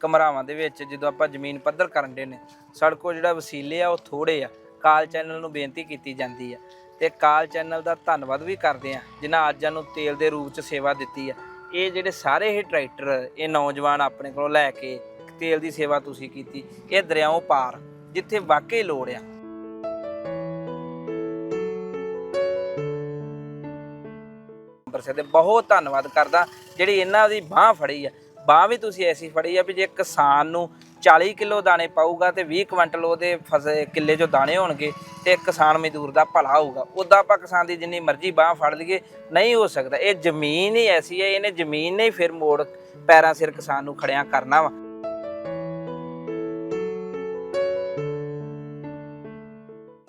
ਕਮਰਾਵਾਂ ਦੇ ਵਿੱਚ ਜਦੋਂ ਆਪਾਂ ਜ਼ਮੀਨ ਪੱਧਰ ਕਰਨ ਦੇ ਨੇ, ਸੜਕੋ ਜਿਹੜਾ ਵਸੀਲੇ ਆ, ਉਹ ਥੋੜੇ ਆ। ਕਾਲ ਚੈਨਲ ਨੂੰ ਬੇਨਤੀ ਕੀਤੀ ਜਾਂਦੀ ਆ। ਤੇ ਕਾਲ ਚੈਨਲ ਦਾ ਧੰਨਵਾਦ ਵੀ ਕਰਦੇ ਆ, ਜਿਨ੍ਹਾਂ ਅੱਜ ਨੂੰ ਤੇਲ ਦੇ ਰੂਪ ਚ ਸੇਵਾ ਦਿੱਤੀ ਆ। ਇਹ ਜਿਹੜੇ ਸਾਰੇ ਇਹ ਟਰੈਕਟਰ, ਇਹ ਨੌਜਵਾਨ ਆਪਣੇ ਕੋਲੋਂ ਲੈ ਕੇ ਤੇਲ ਦੀ ਸੇਵਾ ਤੁਸੀਂ ਕੀਤੀ, ਇਹ ਦਰਿਆਓਂ ਪਾਰ, ਜਿੱਥੇ ਵਾਕਈ ਲੋੜ ਆ। ਅੰਮ੍ਰਿਤਸਰ ਦੇ ਬਹੁਤ ਧੰਨਵਾਦ ਕਰਦਾ, ਜਿਹੜੀ ਇਹਨਾਂ ਦੀ ਬਾਹ ਫੜੀ ਆ। ਬਾਹ ਵੀ ਤੁਸੀਂ ਐਸੀ ਫੜੀ ਆ ਵੀ ਜੇ ਕਿਸਾਨ ਨੂੰ 40 ਕਿਲੋ ਦਾਣੇ ਪਾਊਗਾ ਤੇ 20 ਕੁਇੰਟਲ ਉਹਦੇ ਫਸੇ, ਕਿੱਲੇ 'ਚੋਂ ਦਾਣੇ ਹੋਣਗੇ ਤੇ ਕਿਸਾਨ ਮਜ਼ਦੂਰ ਦਾ ਭਲਾ ਹੋਊਗਾ। ਉਦਾਂ ਆਪਾਂ ਕਿਸਾਨ ਦੀ ਜਿੰਨੀ ਮਰਜ਼ੀ ਬਾਹ ਫੜ ਲਈਏ, ਨਹੀਂ ਹੋ ਸਕਦਾ। ਇਹ ਜ਼ਮੀਨ ਹੀ ਐਸੀ ਹੈ ਇਹਨੇ ਜ਼ਮੀਨ ਨੇ ਫਿਰ ਮੋੜ ਪੈਰਾਂ ਸਿਰ ਕਿਸਾਨ ਨੂੰ ਖੜਿਆ ਕਰਨਾ ਵਾ।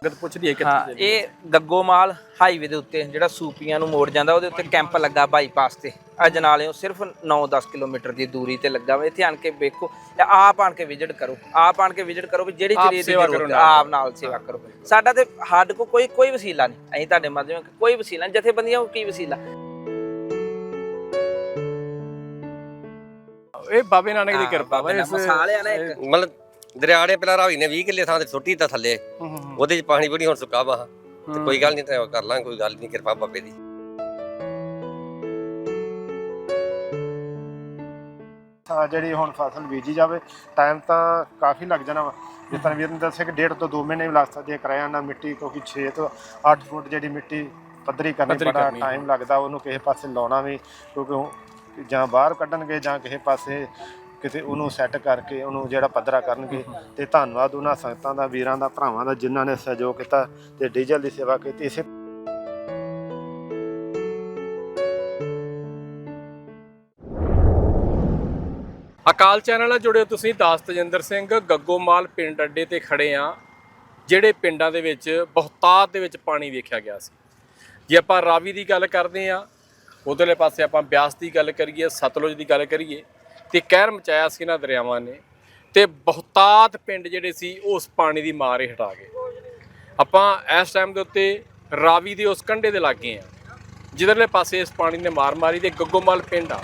ਸੰਗਤ ਪੁੱਛਦੀ ਹੈ ਹਾਂ ਕਿੱਥੇ ਇਹ ਗੱਗੋਮਾਲ ਹਾਈਵੇ ਦੇ ਉੱਤੇ ਜਿਹੜਾ ਸੂਪੀਆਂ ਨੂੰ ਮੋੜ ਜਾਂਦਾ ਉਹਦੇ ਉੱਤੇ ਕੈਂਪ ਲੱਗਾ ਬਾਈਪਾਸ ਤੇ। ਅੱਜ ਨਾਲੇ ਸਿਰਫ 9-10 ਕਿਲੋਮੀਟਰ ਦੀ ਦੂਰੀ ਤੇ ਲੱਗਾ ਵਾ। ਇੱਥੇ ਆਣ ਕੇ ਵੇਖੋ ਤੇ ਆਪ ਆਣ ਕੇ ਵਿਜ਼ਿਟ ਕਰੋ। ਆਪ ਆਣ ਕੇ ਵਿਜ਼ਿਟ ਕਰੋ ਵੀ ਜਿਹੜੀ ਆਪ ਚੀਜ਼ ਦੀ ਸੇਵਾ ਜ਼ਰੂਰਤ ਹੈ, ਨਾਲ। ਆਪ ਨਾਲ ਸੇਵਾ ਕਰੋ। ਸਾਡਾ ਤੇ ਹੱਡ ਕੋ ਕੋਈ ਕੋਈ ਵਸੀਲਾ ਨਹੀਂ। ਅਸੀਂ ਤੁਹਾਡੇ ਮਾਧਿਅਮ ਕੋਈ ਵਸੀਲਾ ਨਹੀਂ। ਜਥੇਬੰਦੀਆਂ ਕੋ ਕੀ ਵਸੀਲਾ? ਇਹ ਬਾਬੇ ਨਾਨਕ ਦੀ ਕਿਰਪਾ ਵਾ ਇਸ ਮਸਾਲ ਆ ਨਾ ਇੱਕ। ਮਤਲਬ ਦਰਿਆ ਨੇ ਪਹਿਲਾਂ ਰਾਵੀ ਨੇ 20 ਕਿੱਲੇ ਥਾਂ ਤੇ ਸੁੱਟੀ ਤਾਂ ਥੱਲੇ। ਉਹਦੇ ਚ ਪਾਣੀ ਬੜੀ ਹੁਣ ਸੁੱਕਾ ਵਾ ਤੇ ਕੋਈ ਗੱਲ ਨਹੀਂ ਤੇ ਕਰ ਲਾਂਗੇ ਕੋਈ ਗੱਲ ਨਹੀਂ ਕਿਰਪਾ ਬਾਬੇ ਦੀ। ਤਾਂ ਜਿਹੜੀ ਹੁਣ ਫਸਲ ਬੀਜੀ ਜਾਵੇ ਟਾਈਮ ਤਾਂ ਕਾਫੀ ਲੱਗ ਜਾਣਾ ਵਾ। ਜਿਸ ਤਰ੍ਹਾਂ ਵੀਰ ਨੇ ਦੱਸਿਆ ਕਿ ਡੇਢ ਤੋਂ 2 ਮਹੀਨੇ ਵੀ ਲੱਗ ਸਕਦੇ ਆ ਕਿਰਾਇਆ ਨਾਲ ਮਿੱਟੀ ਕਿਉਂਕਿ 6 ਤੋਂ 8 ਫੁੱਟ ਜਿਹੜੀ ਮਿੱਟੀ ਪੱਧਰੀ ਕਰਨੀ ਬੜਾ। ਟਾਈਮ ਲੱਗਦਾ ਉਹਨੂੰ ਕਿਸੇ ਪਾਸੇ ਲਾਉਣਾ ਵੀ ਕਿਉਂਕਿ ਜਾਂ ਬਾਹਰ ਕੱਢਣਗੇ ਜਾਂ ਕਿਸੇ ਪਾਸੇ ਕਿਤੇ ਉਹਨੂੰ ਸੈੱਟ ਕਰਕੇ ਉਹਨੂੰ ਜਿਹੜਾ ਪੱਧਰਾ ਕਰਨਗੇ ਤੇ ਧੰਨਵਾਦ ਉਹਨਾਂ ਸੰਗਤਾਂ ਦਾ, ਵੀਰਾਂ ਦਾ, ਭਰਾਵਾਂ ਦਾ ਜਿਨ੍ਹਾਂ ਨੇ ਸਹਿਯੋਗ ਕੀਤਾ ਤੇ ਡੀਜ਼ਲ ਦੀ ਸੇਵਾ ਕੀਤੀ। ਇਸੇ ਅਕਾਲ ਚੈਨਲ ਨਾਲ ਜੁੜਿਓ ਤੁਸੀਂ ਦਾਸ ਤਜਿੰਦਰ ਸਿੰਘ ਗੱਗੋਮਾਲ ਪਿੰਡ ਅੱਡੇ ਤੇ ਖੜੇ ਆ ਜਿਹੜੇ ਪਿੰਡਾਂ ਦੇ ਵਿੱਚ ਬਹੁਤਾਤ ਦੇ ਵਿੱਚ ਪਾਣੀ ਵੇਖਿਆ ਗਿਆ ਸੀ। ਜੇ ਆਪਾਂ ਰਾਵੀ ਦੀ ਗੱਲ ਕਰਦੇ ਆ ਉਧਰਲੇ ਪਾਸੇ ਆਪਾਂ ਬਿਆਸ ਦੀ ਗੱਲ ਕਰੀਏ, ਸਤਲੁਜ ਦੀ ਗੱਲ ਕਰੀਏ ਤੇ ਕਹਿਰ ਮਚਾਇਆ ਸੀ ਇਹਨਾਂ ਦਰਿਆਵਾਂ ਨੇ ਤੇ ਬਹੁਤਾਤ ਪਿੰਡ ਜਿਹੜੇ ਸੀ ਉਸ ਪਾਣੀ ਦੀ ਮਾਰ ਹੀ ਹਟਾ ਗਏ। ਆਪਾਂ ਇਸ ਟਾਈਮ ਦੇ ਉੱਤੇ ਰਾਵੀ ਦੇ ਉਸ ਕੰਢੇ ਦੇ ਲਾਗੇ ਆ। ਜਿਧਰਲੇ ਪਾਸੇ ਇਸ ਪਾਣੀ ਨੇ ਮਾਰ ਮਾਰੀ ਤੇ ਗੱਗੋਮਲ ਪਿੰਡ ਆ।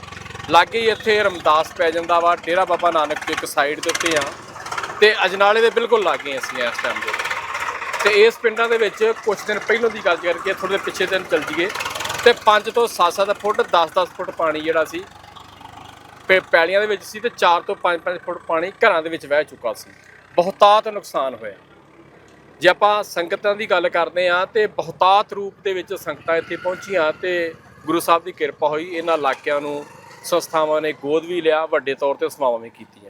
ਲਾਗੇ ਹੀ ਇੱਥੇ ਰਮਦਾਸ ਪੈ ਜਾਂਦਾ ਵਾ, ਡੇਰਾ ਬਾਬਾ ਨਾਨਕ ਦੇ ਇੱਕ ਸਾਈਡ ਦੇ ਉੱਤੇ ਆ। ਤੇ ਅਜਨਾਲੇ ਦੇ ਬਿਲਕੁਲ ਲਾਗੇ ਅਸੀਂ ਇਸ ਟਾਈਮ ਦੇ। ਤੇ ਇਸ ਪਿੰਡਾਂ ਦੇ ਵਿੱਚ ਕੁਝ ਦਿਨ ਪਹਿਲਾਂ ਦੀ ਗੱਲ ਕਰਕੇ ਥੋੜੇ ਪਿੱਛੇ ਦਿਨ ਚੱਲ ਜੀਏ ਤੇ 5 ਤੋਂ 7-7 ਫੁੱਟ 10-10 ਫੁੱਟ ਪਾਣੀ ਜਿਹੜਾ ਸੀ ਪੈਲੀਆਂ ਦੇ ਵਿੱਚ ਸੀ ਤੇ 4 ਤੋਂ 5-5 ਫੁੱਟ ਪਾਣੀ ਘਰਾਂ ਦੇ ਵਿੱਚ ਵਹਿ ਚੁੱਕਾ ਸੀ। ਬਹੁਤਾਤ ਨੁਕਸਾਨ ਹੋਇਆ। ਜੇ ਆਪਾਂ ਸੰਗਤਾਂ ਦੀ ਗੱਲ ਕਰਦੇ ਆ ਤੇ ਬਹੁਤਾਤ ਰੂਪ ਦੇ ਵਿੱਚ ਸੰਗਤਾਂ ਇੱਥੇ ਪਹੁੰਚੀਆਂ ਤੇ ਗੁਰੂ ਸਾਹਿਬ ਦੀ ਕਿਰਪਾ ਹੋਈ ਇਹਨਾਂ ਇਲਾਕਿਆਂ ਨੂੰ ਸੰਸਥਾਵਾਂ ਨੇ ਗੋਦ ਵੀ ਲਿਆ, ਵੱਡੇ ਤੌਰ ਤੇ ਸੇਵਾਵਾਂ ਵੀ ਕੀਤੀਆਂ।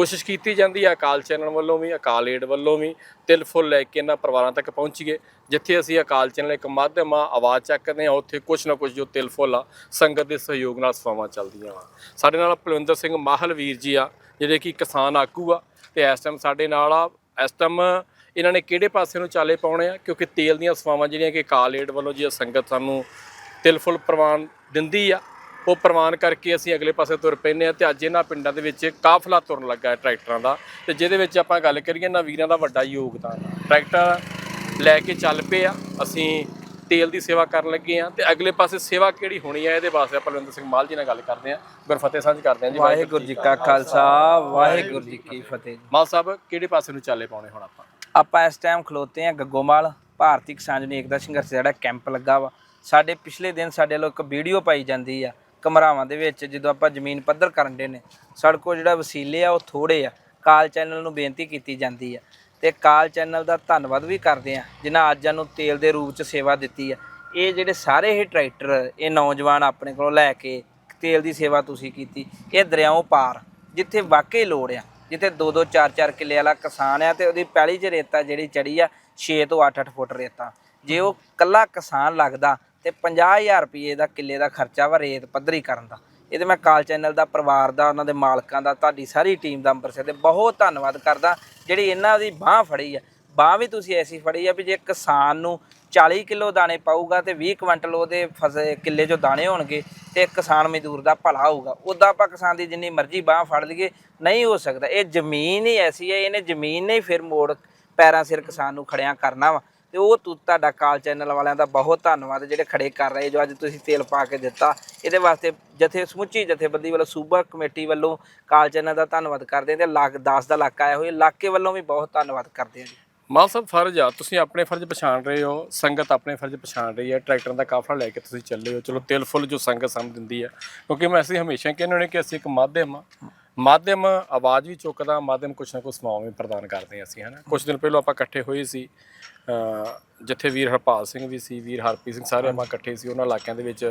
ਕੋਸ਼ਿਸ਼ ਕੀਤੀ ਜਾਂਦੀ ਹੈ ਅਕਾਲ ਚੈਨਲ ਵੱਲੋਂ ਵੀ, ਅਕਾਲ ਏਡ ਵੱਲੋਂ ਵੀ, ਤਿਲ ਫੁੱਲ ਲੈ ਕੇ ਇਹਨਾਂ ਪਰਿਵਾਰਾਂ ਤੱਕ ਪਹੁੰਚੀਏ ਜਿੱਥੇ ਅਸੀਂ ਅਕਾਲ ਚੈਨਲ ਇੱਕ ਮਾਧਿਅਮ ਆ, ਆਵਾਜ਼ ਚੱਕਦੇ ਆ, ਉੱਥੇ ਕੁਛ ਨਾ ਕੁਛ ਜੋ ਤਿਲ ਫੁੱਲ ਆ, ਸੰਗਤ ਦੇ ਸਹਿਯੋਗ ਨਾਲ ਸੇਵਾਵਾਂ ਚੱਲਦੀਆਂ ਆ ਸਾਡੇ ਨਾਲ ਪਲਵਿੰਦਰ ਸਿੰਘ ਮਾਹਲਵੀਰ ਜੀ ਆ, ਜਿਹੜੇ ਕਿ ਕਿਸਾਨ ਆਗੂ ਆ, ਤੇ ਇਸ ਟਾਈਮ ਸਾਡੇ ਨਾਲ ਆ, ਇਸ ਟਾਈਮ ਇਹਨਾਂ ਨੇ ਕਿਹੜੇ ਪਾਸੇ ਨੂੰ ਚਾਲੇ ਪਾਉਣੇ ਆ, ਕਿਉਂਕਿ ਤੇਲ ਦੀਆਂ ਸੇਵਾਵਾਂ ਜਿਹੜੀਆਂ ਕਿ ਅਕਾਲ ਏਡ ਵੱਲੋਂ ਜੀ ਸੰਗਤ ਸਾਨੂੰ ਤਿਲ ਫੁੱਲ ਪ੍ਰਵਾਨ ਦਿੰਦੀ ਆ ਉਹ ਪ੍ਰਵਾਨ ਕਰਕੇ ਅਸੀਂ ਅਗਲੇ ਪਾਸੇ ਤੁਰ ਪੈਂਦੇ ਆ ਤੇ ਅੱਜ ਇਹਨਾਂ ਪਿੰਡਾਂ ਦੇ ਵਿੱਚ ਕਾਫਲਾ ਤੁਰਨ ਲੱਗਾ ਟਰੈਕਟਰਾਂ ਦਾ ਤੇ ਜਿਹਦੇ ਵਿੱਚ ਆਪਾਂ ਗੱਲ ਕਰੀਏ ਨਾ ਵੀਰਾਂ ਦਾ ਵੱਡਾ ਯੋਗਦਾਨ ਆ ਟਰੈਕਟਰ ਲੈ ਕੇ ਚੱਲ ਪਏ ਆ ਅਸੀਂ ਤੇਲ ਦੀ ਸੇਵਾ ਕਰਨ ਲੱਗੇ ਆ ਤੇ ਅਗਲੇ ਪਾਸੇ ਸੇਵਾ ਕਿਹੜੀ ਹੋਣੀ ਆ ਇਹਦੇ ਵਾਸਤੇ ਆਪਾਂ ਲਵਿੰਦਰ ਸਿੰਘ ਮਾਲ ਜੀ ਨਾਲ ਗੱਲ ਕਰਦੇ ਆ ਗੁਰਫਤਿਹ ਸਾਂਝ ਕਰਦੇ ਆ ਜੀ ਵਾਹਿਗੁਰੂ ਜੀ ਕਾ ਖਾਲਸਾ ਵਾਹਿਗੁਰੂ ਜੀ ਕੀ ਫਤਿਹ। ਮਾਲ ਸਾਹਿਬ ਕਿਹੜੇ ਪਾਸੇ ਨੂੰ ਚਾਲੇ ਪਾਉਣੇ ਹੁਣ ਆਪਾਂ? ਆਪਾਂ ਇਸ ਟਾਈਮ ਖਲੋਤੇ ਆ ਗੱਗੋਮਾਲ ਭਾਰਤੀ ਕਿਸਾਨ ਯੂਨੀਅਨ ਏਕਤਾ ਸੰਘਰਸ਼ ਜਿਹੜਾ ਕੈਂਪ ਲੱਗਾ ਵਾ। ਸਾਡੇ ਪਿਛਲੇ ਦਿਨ ਸਾਡੇ ਵੱਲੋਂ ਇੱਕ ਵੀਡੀਓ ਪਾਈ ਜਾਂਦੀ ਆ। ਕਮਰਾਵਾਂ ਦੇ ਵਿੱਚ ਜਦੋਂ ਆਪਾਂ ਜ਼ਮੀਨ ਪੱਧਰ ਕਰਨ ਦੇ ਨੇ, ਸੜਕੋ ਜਿਹੜਾ ਵਸੀਲੇ ਆ, ਉਹ ਥੋੜੇ ਆ। ਕਾਲ ਚੈਨਲ ਨੂੰ ਬੇਨਤੀ ਕੀਤੀ ਜਾਂਦੀ ਆ। ਤੇ ਕਾਲ ਚੈਨਲ ਦਾ ਧੰਨਵਾਦ ਵੀ ਕਰਦੇ ਆ, ਜਿਨ੍ਹਾਂ ਅੱਜ ਨੂੰ ਤੇਲ ਦੇ ਰੂਪ ਚ ਸੇਵਾ ਦਿੱਤੀ ਆ। ਇਹ ਜਿਹੜੇ ਸਾਰੇ ਇਹ ਟਰੈਕਟਰ, ਇਹ ਨੌਜਵਾਨ ਆਪਣੇ ਕੋਲੋਂ ਲੈ ਕੇ ਤੇਲ ਦੀ ਸੇਵਾ ਤੁਸੀਂ ਕੀਤੀ, ਇਹ ਦਰਿਆਓਂ ਪਾਰ, ਜਿੱਥੇ ਵਾਕਈ ਲੋੜ ਆ। ਜਿੱਥੇ 2-2 4-4 ਕਿੱਲੇ ਵਾਲਾ ਕਿਸਾਨ ਆ ਤੇ ਉਹਦੀ ਪਹਿਲੀ 'ਚ ਰੇਤਾ ਜਿਹੜੀ ਚੜੀ ਆ 6 ਤੋਂ 8-8 ਫੁੱਟ ਰੇਤਾ। ਜੇ ਉਹ ਕੱਲਾ ਕਿਸਾਨ ਲੱਗਦਾ ਤੇ 50000 ਰੁਪਏ ਦਾ ਕਿੱਲੇ ਦਾ ਖਰਚਾ ਵਾ ਰੇਤ ਪੱਧਰੀ ਕਰਨ ਦਾ। ਇਹਦੇ ਮੈਂ ਕਾਲ ਚੈਨਲ ਦਾ, ਪਰਿਵਾਰ ਦਾ, ਉਹਨਾਂ ਦੇ ਮਾਲਕਾਂ ਦਾ, ਤੁਹਾਡੀ ਸਾਰੀ ਟੀਮ ਦਾ ਅੰਮ੍ਰਿਤਸਰ ਦੇ ਬਹੁਤ ਧੰਨਵਾਦ ਕਰਦਾ। ਜਿਹੜੀ ਇਹਨਾਂ ਦੀ ਬਾਹ ਫੜੀ ਆ, ਬਾਹ ਵੀ ਤੁਸੀਂ ਐਸੀ ਫੜੀ ਆ ਵੀ ਜੇ ਕਿਸਾਨ ਨੂੰ 40 ਕਿਲੋ ਦਾਣੇ ਪਾਊਗਾ ਤੇ 20 ਕੁਇੰਟਲ ਉਹਦੇ ਫਸੇ ਕਿੱਲੇ 'ਚੋਂ ਦਾਣੇ ਹੋਣਗੇ ਤੇ ਕਿਸਾਨ ਮਜ਼ਦੂਰ ਦਾ ਭਲਾ ਹੋਊਗਾ। ਉਦਾਂ ਆਪਾਂ ਕਿਸਾਨ ਦੀ ਜਿੰਨੀ ਮਰਜ਼ੀ ਬਾਹ ਫੜ ਲਈਏ, ਨਹੀਂ ਹੋ ਸਕਦਾ। ਇਹ ਜ਼ਮੀਨ ਹੀ ਐਸੀ ਹੈ ਇਹਨੇ ਜ਼ਮੀਨ ਨੇ ਫਿਰ ਮੋੜ ਪੈਰਾਂ ਸਿਰ ਕਿਸਾਨ ਨੂੰ ਖੜਿਆ ਕਰਨਾ ਵਾ। ਤੇ ਉਹ ਤੁ- ਤੁਹਾਡਾ ਕਾਲ ਚੈਨਲ ਵਾਲਿਆਂ ਦਾ ਬਹੁਤ ਧੰਨਵਾਦ, ਜਿਹੜੇ ਖੜੇ ਕਰ ਰਹੇ ਜੋ ਅੱਜ ਤੁਸੀਂ ਤੇਲ ਪਾ ਕੇ ਦਿੱਤਾ। ਇਹਦੇ ਵਾਸਤੇ ਜਥੇ, ਸਮੁੱਚੀ ਜਥੇਬੰਦੀ ਵੱਲੋਂ ਸੂਬਾ ਕਮੇਟੀ ਵੱਲੋਂ ਕਾਲ ਚੈਨਲ ਦਾ ਧੰਨਵਾਦ ਕਰਦੇ ਹਾਂ ਤੇ ਲੱਖ 10 ਦਾ ਇਲਾਕਾ ਆਇਆ ਹੋਇਆ, ਇਲਾਕੇ ਵੱਲੋਂ ਵੀ ਬਹੁਤ ਧੰਨਵਾਦ ਕਰਦੇ ਹਾਂ ਜੀ। ਮਾਲ ਸਾਹਿਬ, ਫਰਜ਼ ਆ, ਤੁਸੀਂ ਆਪਣੇ ਫਰਜ਼ ਪਛਾਣ ਰਹੇ ਹੋ, ਸੰਗਤ ਆਪਣੇ ਫਰਜ਼ ਪਛਾਣ ਰਹੀ ਹੈ, ਟਰੈਕਟਰ ਦਾ ਕਾਫਲਾ ਲੈ ਕੇ ਤੁਸੀਂ ਚੱਲੇ ਹੋ। ਚਲੋ ਤਿਲ ਫੁੱਲ ਜੋ ਸੰਗਤ ਸਮਝ ਦਿੰਦੀ ਹੈ, ਕਿਉਂਕਿ ਮੈਂ ਅਸੀਂ ਹਮੇਸ਼ਾ ਕਹਿੰਦੇ ਹੁੰਦੇ ਕਿ ਅਸੀਂ ਇੱਕ ਮਾਧਿਅਮ ਆ। ਮਾਧਿਅਮ ਆਵਾਜ਼ ਵੀ ਚੁੱਕਦਾ ਮਾਧਿਅਮ ਕੁਛ ਨਾ ਕੁਛ ਸਮਾਂ ਵੀ ਪ੍ਰਦਾਨ ਕਰਦੇ ਅਸੀਂ ਹਨਾ ਕੁਝ ਦਿਨ ਪਹਿਲਾਂ ਆਪਾਂ ਇਕੱਠੇ ਹੋਏ ਸੀ ਜਿੱਥੇ ਵੀਰ ਹਰਪਾਲ ਸਿੰਘ ਵੀ ਸੀ ਵੀਰ ਹਰਪ੍ਰੀਤ ਸਿੰਘ ਸਾਰੇ ਆਪਾਂ ਇਕੱਠੇ ਸੀ ਉਹਨਾਂ ਇਲਾਕਿਆਂ ਦੇ ਵਿੱਚ